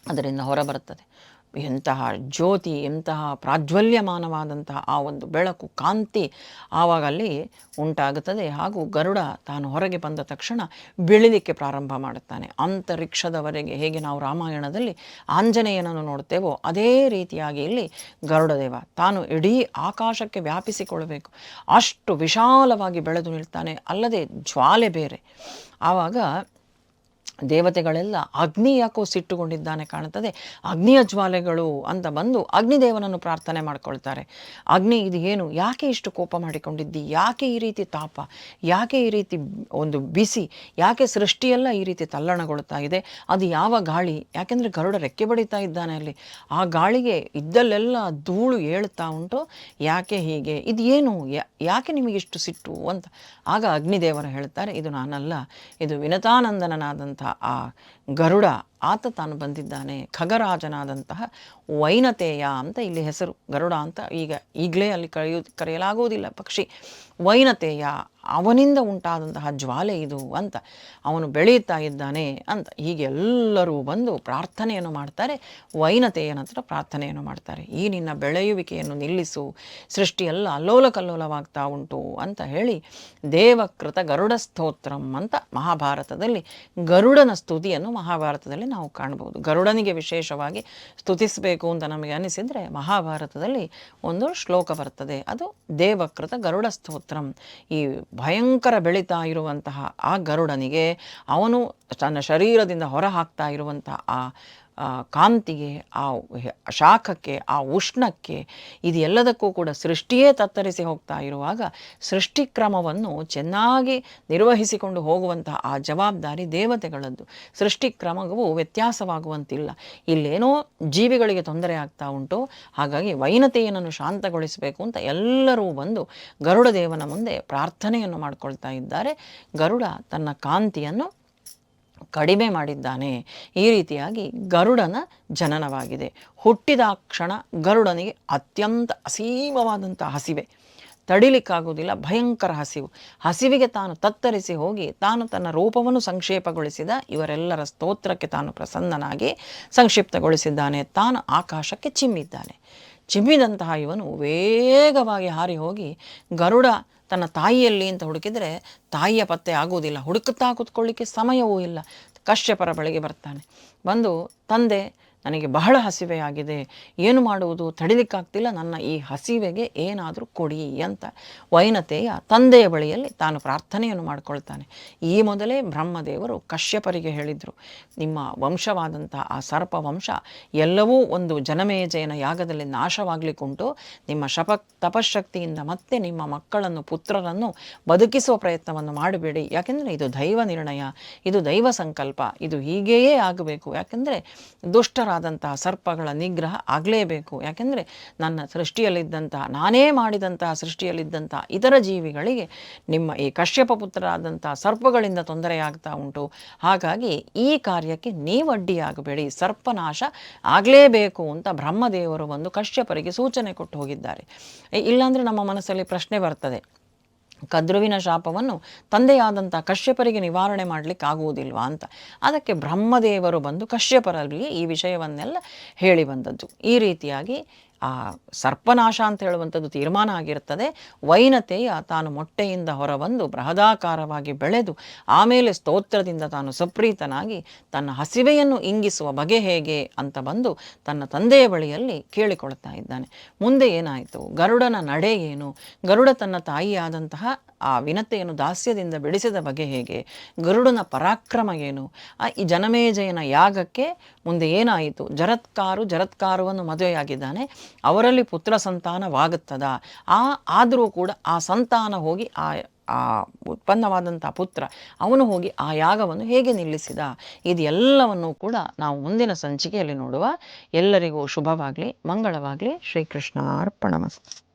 A: ಅದರಿಂದ ಹೊರಬರುತ್ತದೆ. ಎಂತಹ ಜ್ಯೋತಿ ಎಂತಹ ಪ್ರಾಜ್ವಲ್ಯಮಾನವಾದಂತಹ ಆ ಒಂದು ಬೆಳಕು ಕಾಂತಿ ಆವಾಗ ಅಲ್ಲಿ ಉಂಟಾಗುತ್ತದೆ. ಹಾಗೂ ಗರುಡ ತಾನು ಹೊರಗೆ ಬಂದ ತಕ್ಷಣ ಬೆಳಿಲಿಕ್ಕೆ ಪ್ರಾರಂಭ ಮಾಡುತ್ತಾನೆ. ಅಂತರಿಕ್ಷದವರೆಗೆ ಹೇಗೆ ನಾವು ರಾಮಾಯಣದಲ್ಲಿ ಆಂಜನೇಯನನ್ನು ನೋಡ್ತೇವೋ ಅದೇ ರೀತಿಯಾಗಿ ಇಲ್ಲಿ ಗರುಡದೇವ ತಾನು ಇಡೀ ಆಕಾಶಕ್ಕೆ ವ್ಯಾಪಿಸಿಕೊಳ್ಳಬೇಕು. ಅಷ್ಟು ವಿಶಾಲವಾಗಿ ಬೆಳೆದು ನಿಲ್ತಾನೆ. ಅಲ್ಲದೆ ಜ್ವಾಲೆ ಬೇರೆ. ಆವಾಗ ದೇವತೆಗಳೆಲ್ಲ ಅಗ್ನಿ ಯಾಕೋ ಸಿಟ್ಟುಕೊಂಡಿದ್ದಾನೆ ಕಾಣುತ್ತದೆ. ಅಗ್ನಿಯ ಜ್ವಾಲೆಗಳು ಅಂತ ಬಂದು ಅಗ್ನಿದೇವನನ್ನು ಪ್ರಾರ್ಥನೆ ಮಾಡ್ಕೊಳ್ತಾರೆ. ಅಗ್ನಿ, ಇದು ಏನು? ಯಾಕೆ ಇಷ್ಟು ಕೋಪ ಮಾಡಿಕೊಂಡಿದ್ದಿ? ಯಾಕೆ ಈ ರೀತಿ ತಾಪ? ಯಾಕೆ ಈ ರೀತಿ ಒಂದು ಬಿಸಿ? ಯಾಕೆ ಸೃಷ್ಟಿಯೆಲ್ಲ ಈ ರೀತಿ ತಲ್ಲಣಗೊಳ್ತಾ ಇದೆ? ಅದು ಯಾವ ಗಾಳಿ? ಯಾಕೆಂದರೆ ಗರುಡ ರೆಕ್ಕೆ ಬಡಿತಾ ಇದ್ದಾನೆ ಅಲ್ಲಿ. ಆ ಗಾಳಿಗೆ ಇದ್ದಲ್ಲೆಲ್ಲ ಧೂಳು ಏಳ್ತಾ ಉಂಟು. ಯಾಕೆ ಹೀಗೆ? ಇದು ಏನು? ಯಾಕೆ ನಿಮಗಿಷ್ಟು ಸಿಟ್ಟು? ಅಂತ ಆಗ ಅಗ್ನಿದೇವರು ಹೇಳ್ತಾರೆ ಇದು ನಾನಲ್ಲ. ಇದು ವಿನತಾನಂದನನಾದಂಥ ಆ ಗರುಡ ಆತ ತಾನು ಬಂದಿದ್ದಾನೆ, ಖಗರಾಜನಾದಂತಹ ವೈನತೇಯ ಅಂತ ಇಲ್ಲಿ ಹೆಸರು, ಗರುಡ ಅಂತ ಈಗ ಈಗಲೇ ಅಲ್ಲಿ ಕರೆಯು, ಕರೆಯಲಾಗುವುದಿಲ್ಲ. ಪಕ್ಷಿ ವೈನತೇಯ ಅವನಿಂದ ಉಂಟಾದಂತಹ ಜ್ವಾಲೆ ಇದು ಅಂತ ಅವನು ಬೆಳೆಯುತ್ತಾ ಇದ್ದಾನೆ ಅಂತ ಹೀಗೆಲ್ಲರೂ ಬಂದು ಪ್ರಾರ್ಥನೆಯನ್ನು ಮಾಡ್ತಾರೆ. ವೈನತೆಯ ನಂತರ ಪ್ರಾರ್ಥನೆಯನ್ನು ಮಾಡ್ತಾರೆ. ಈ ನಿನ್ನ ಬೆಳೆಯುವಿಕೆಯನ್ನು ನಿಲ್ಲಿಸು, ಸೃಷ್ಟಿಯೆಲ್ಲ ಅಲ್ಲೋಲ ಕಲ್ಲೋಲವಾಗ್ತಾ ಉಂಟು ಅಂತ ಹೇಳಿ ದೇವಕೃತ ಗರುಡ ಸ್ತೋತ್ರಂ ಅಂತ ಮಹಾಭಾರತದಲ್ಲಿ ಗರುಡನ ಸ್ತುತಿಯನ್ನು ಮಹಾಭಾರತದಲ್ಲಿ ನಾವು ಕಾಣ್ಬೋದು ಗರುಡನಿಗೆ ವಿಶೇಷವಾಗಿ ಸ್ತುತಿಸಬೇಕು ಅಂತ ನಮಗೆ ಅನಿಸಿದರೆ ಮಹಾಭಾರತದಲ್ಲಿ ಒಂದು ಶ್ಲೋಕ ಬರ್ತದೆ. ಅದು ದೇವಕೃತ ಗರುಡ ಸ್ತೋತ್ರಂ. ಈ ಭಯಂಕರ ಬೆಳೀತಾ ಇರುವಂತಹ ಆ ಗರುಡನಿಗೆ ಅವನು ತನ್ನ ಶರೀರದಿಂದ ಹೊರ ಹಾಕ್ತಾ ಇರುವಂತಹ ಆ ಕಾಂತಿಗೆ, ಆ ಶಾಖಕ್ಕೆ, ಆ ಉಷ್ಣಕ್ಕೆ ಇದು ಎಲ್ಲದಕ್ಕೂ ಕೂಡ ಸೃಷ್ಟಿಯೇ ತತ್ತರಿಸಿ ಹೋಗ್ತಾ ಇರುವಾಗ ಸೃಷ್ಟಿಕ್ರಮವನ್ನು ಚೆನ್ನಾಗಿ ನಿರ್ವಹಿಸಿಕೊಂಡು ಹೋಗುವಂತಹ ಆ ಜವಾಬ್ದಾರಿ ದೇವತೆಗಳದ್ದು. ಸೃಷ್ಟಿಕ್ರಮವು ವ್ಯತ್ಯಾಸವಾಗುವಂತಿಲ್ಲ. ಇಲ್ಲೇನೋ ಜೀವಿಗಳಿಗೆ ತೊಂದರೆ ಆಗ್ತಾ ಉಂಟು. ಹಾಗಾಗಿ ವೈನತೆಯನ್ನು ಶಾಂತಗೊಳಿಸಬೇಕು ಅಂತ ಎಲ್ಲರೂ ಬಂದು ಗರುಡ ದೇವನ ಮುಂದೆ ಪ್ರಾರ್ಥನೆಯನ್ನು ಮಾಡಿಕೊಳ್ತಾ ಇದ್ದಾರೆ. ಗರುಡ ತನ್ನ ಕಾಂತಿಯನ್ನು ಕಡಿಮೆ ಮಾಡಿದ್ದಾನೆ. ಈ ರೀತಿಯಾಗಿ ಗರುಡನ ಜನನವಾಗಿದೆ. ಹುಟ್ಟಿದ ಕ್ಷಣ ಗರುಡನಿಗೆ ಅತ್ಯಂತ ಅಸೀಮವಾದಂಥ ಹಸಿವೆ. ತಡಿಲಿಕ್ಕಾಗುವುದಿಲ್ಲ, ಭಯಂಕರ ಹಸಿವು. ಹಸಿವಿಗೆ ತಾನು ತತ್ತರಿಸಿ ಹೋಗಿ ತಾನು ತನ್ನ ರೂಪವನ್ನು ಸಂಕ್ಷೇಪಗೊಳಿಸಿದ ಇವರೆಲ್ಲರ ಸ್ತೋತ್ರಕ್ಕೆ ತಾನು ಪ್ರಸನ್ನನಾಗಿ ಸಂಕ್ಷಿಪ್ತಗೊಳಿಸಿದ್ದಾನೆ. ತಾನು ಆಕಾಶಕ್ಕೆ ಚಿಮ್ಮಿದ್ದಾನೆ. ಚಿಮ್ಮಿದಂತಹ ಇವನು ವೇಗವಾಗಿ ಹಾರಿ ಹೋಗಿ ಗರುಡ ತನ್ನ ತಾಯಿಯಲ್ಲಿ ಅಂತ ಹುಡುಕಿದರೆ ತಾಯಿಯ ಪತ್ತೆ ಆಗುವುದಿಲ್ಲ. ಹುಡುಕುತ್ತಾ ಕೂತ್ಕೊಳ್ಳಿಕ್ಕೆ ಸಮಯವೂ ಇಲ್ಲ. ಕಶ್ಯಪರ ಬಳಿಗೆ ಬರ್ತಾನೆ. ಬಂದು, ತಂದೆ ನನಗೆ ಬಹಳ ಹಸಿವೆಯಾಗಿದೆ. ಏನು ಮಾಡುವುದು? ತಡಿಲಿಕ್ಕಾಗ್ತಿಲ್ಲ. ನನ್ನ ಈ ಹಸಿವೆಗೆ ಏನಾದರೂ ಕೊಡಿ ಅಂತ ವೈನತೆಯ ತಂದೆಯ ಬಳಿಯಲ್ಲಿ ತಾನು ಪ್ರಾರ್ಥನೆಯನ್ನು ಮಾಡಿಕೊಳ್ತಾನೆ. ಈ ಮೊದಲೇ ಬ್ರಹ್ಮದೇವರು ಕಶ್ಯಪರಿಗೆ ಹೇಳಿದರು, ನಿಮ್ಮ ವಂಶವಾದಂಥ ಆ ಸರ್ಪ ವಂಶ ಎಲ್ಲವೂ ಒಂದು ಜನಮೇಜಯನ ಯಾಗದಲ್ಲಿ ನಾಶವಾಗಲಿಕ್ಕುಂಟು. ನಿಮ್ಮ ಶಪ ತಪಶಕ್ತಿಯಿಂದ ಮತ್ತೆ ನಿಮ್ಮ ಮಕ್ಕಳನ್ನು, ಪುತ್ರರನ್ನು ಬದುಕಿಸುವ ಪ್ರಯತ್ನವನ್ನು ಮಾಡಬೇಡಿ. ಯಾಕೆಂದರೆ ಇದು ದೈವ ನಿರ್ಣಯ, ಇದು ದೈವ ಸಂಕಲ್ಪ, ಇದು ಹೀಗೆಯೇ ಆಗಬೇಕು. ಯಾಕೆಂದರೆ ದುಷ್ಟರಾದಂತಹ ಸರ್ಪಗಳ ನಿಗ್ರಹ ಆಗಲೇಬೇಕು. ಯಾಕೆಂದರೆ ನನ್ನ ಸೃಷ್ಟಿಯಲ್ಲಿದ್ದಂತಹ, ನಾನೇ ಮಾಡಿದಂತಹ ಸೃಷ್ಟಿಯಲ್ಲಿದ್ದಂತಹ ಇತರ ಜೀವಿಗಳಿಗೆ ನಿಮ್ಮ ಈ ಕಶ್ಯಪ ಪುತ್ರರಾದಂತಹ ಸರ್ಪಗಳಿಂದ ತೊಂದರೆಯಾಗ್ತಾ ಉಂಟು. ಹಾಗಾಗಿ ಈ ಕಾರ್ಯಕ್ಕೆ ನೀವು ಅಡ್ಡಿಯಾಗಬೇಡಿ. ಸರ್ಪನಾಶ ಆಗಲೇಬೇಕು ಅಂತ ಬ್ರಹ್ಮದೇವರು ಬಂದು ಕಶ್ಯಪರಿಗೆ ಸೂಚನೆ ಕೊಟ್ಟು ಹೋಗಿದ್ದಾರೆ. ಇಲ್ಲಾಂದ್ರೆ ನಮ್ಮ ಮನಸ್ಸಲ್ಲಿ ಪ್ರಶ್ನೆ ಬರ್ತದೆ. ಕದ್ರುವಿನ ಶಾಪವನ್ನು ತಂದೆಯಾದಂಥ ಕಶ್ಯಪರಿಗೆ ನಿವಾರಣೆ ಮಾಡಲಿಕ್ಕೆ ಆಗುವುದಿಲ್ವಾ ಅಂತ. ಅದಕ್ಕೆ ಬ್ರಹ್ಮದೇವರು ಬಂದು ಕಶ್ಯಪರಲ್ಲಿ ಈ ವಿಷಯವನ್ನೆಲ್ಲ ಹೇಳಿ ಬಂದದ್ದು. ಈ ರೀತಿಯಾಗಿ ಆ ಸರ್ಪನಾಶ ಅಂತ ಹೇಳುವಂಥದ್ದು ತೀರ್ಮಾನ ಆಗಿರುತ್ತದೆ ವೈನತೆಯ ತಾನು ಮೊಟ್ಟೆಯಿಂದ ಹೊರಬಂದು ಬೃಹದಾಕಾರವಾಗಿ ಬೆಳೆದು ಆಮೇಲೆ ಸ್ತೋತ್ರದಿಂದ ತಾನು ಸುಪ್ರೀತನಾಗಿ ತನ್ನ ಹಸಿವೆಯನ್ನು ಇಂಗಿಸುವ ಬಗೆ ಹೇಗೆ ಅಂತ ಬಂದು ತನ್ನ ತಂದೆಯ ಬಳಿಯಲ್ಲಿ ಕೇಳಿಕೊಳ್ತಾ ಇದ್ದಾನೆ. ಮುಂದೆ ಏನಾಯಿತು? ಗರುಡನ ನಡೆ ಏನು? ಗರುಡ ತನ್ನ ತಾಯಿಯಾದಂತಹ ಆ ವಿನತೆಯನ್ನು ದಾಸ್ಯದಿಂದ ಬಿಡಿಸಿದ ಬಗೆ ಹೇಗೆ? ಗರುಡನ ಪರಾಕ್ರಮ ಏನು? ಆ, ಈ ಜನಮೇಜಯನ ಯಾಗಕ್ಕೆ ಮುಂದೆ ಏನಾಯಿತು? ಜರತ್ಕಾರು, ಜರತ್ಕಾರವನ್ನು ಮದುವೆಯಾಗಿದ್ದಾನೆ. ಅವರಲ್ಲಿ ಪುತ್ರ ಸಂತಾನವಾಗುತ್ತದ? ಆ, ಆದರೂ ಕೂಡ ಆ ಸಂತಾನ ಹೋಗಿ ಆ ಆ ಉತ್ಪನ್ನವಾದಂಥ ಪುತ್ರ, ಅವನು ಹೋಗಿ ಆ ಯಾಗವನ್ನು ಹೇಗೆ ನಿಲ್ಲಿಸಿದ? ಇದೆಲ್ಲವನ್ನು ಕೂಡ ನಾವು ಮುಂದಿನ ಸಂಚಿಕೆಯಲ್ಲಿ ನೋಡುವ. ಎಲ್ಲರಿಗೂ ಶುಭವಾಗಲಿ, ಮಂಗಳವಾಗಲಿ. ಶ್ರೀಕೃಷ್ಣ ಅರ್ಪಣಮಸ್ತು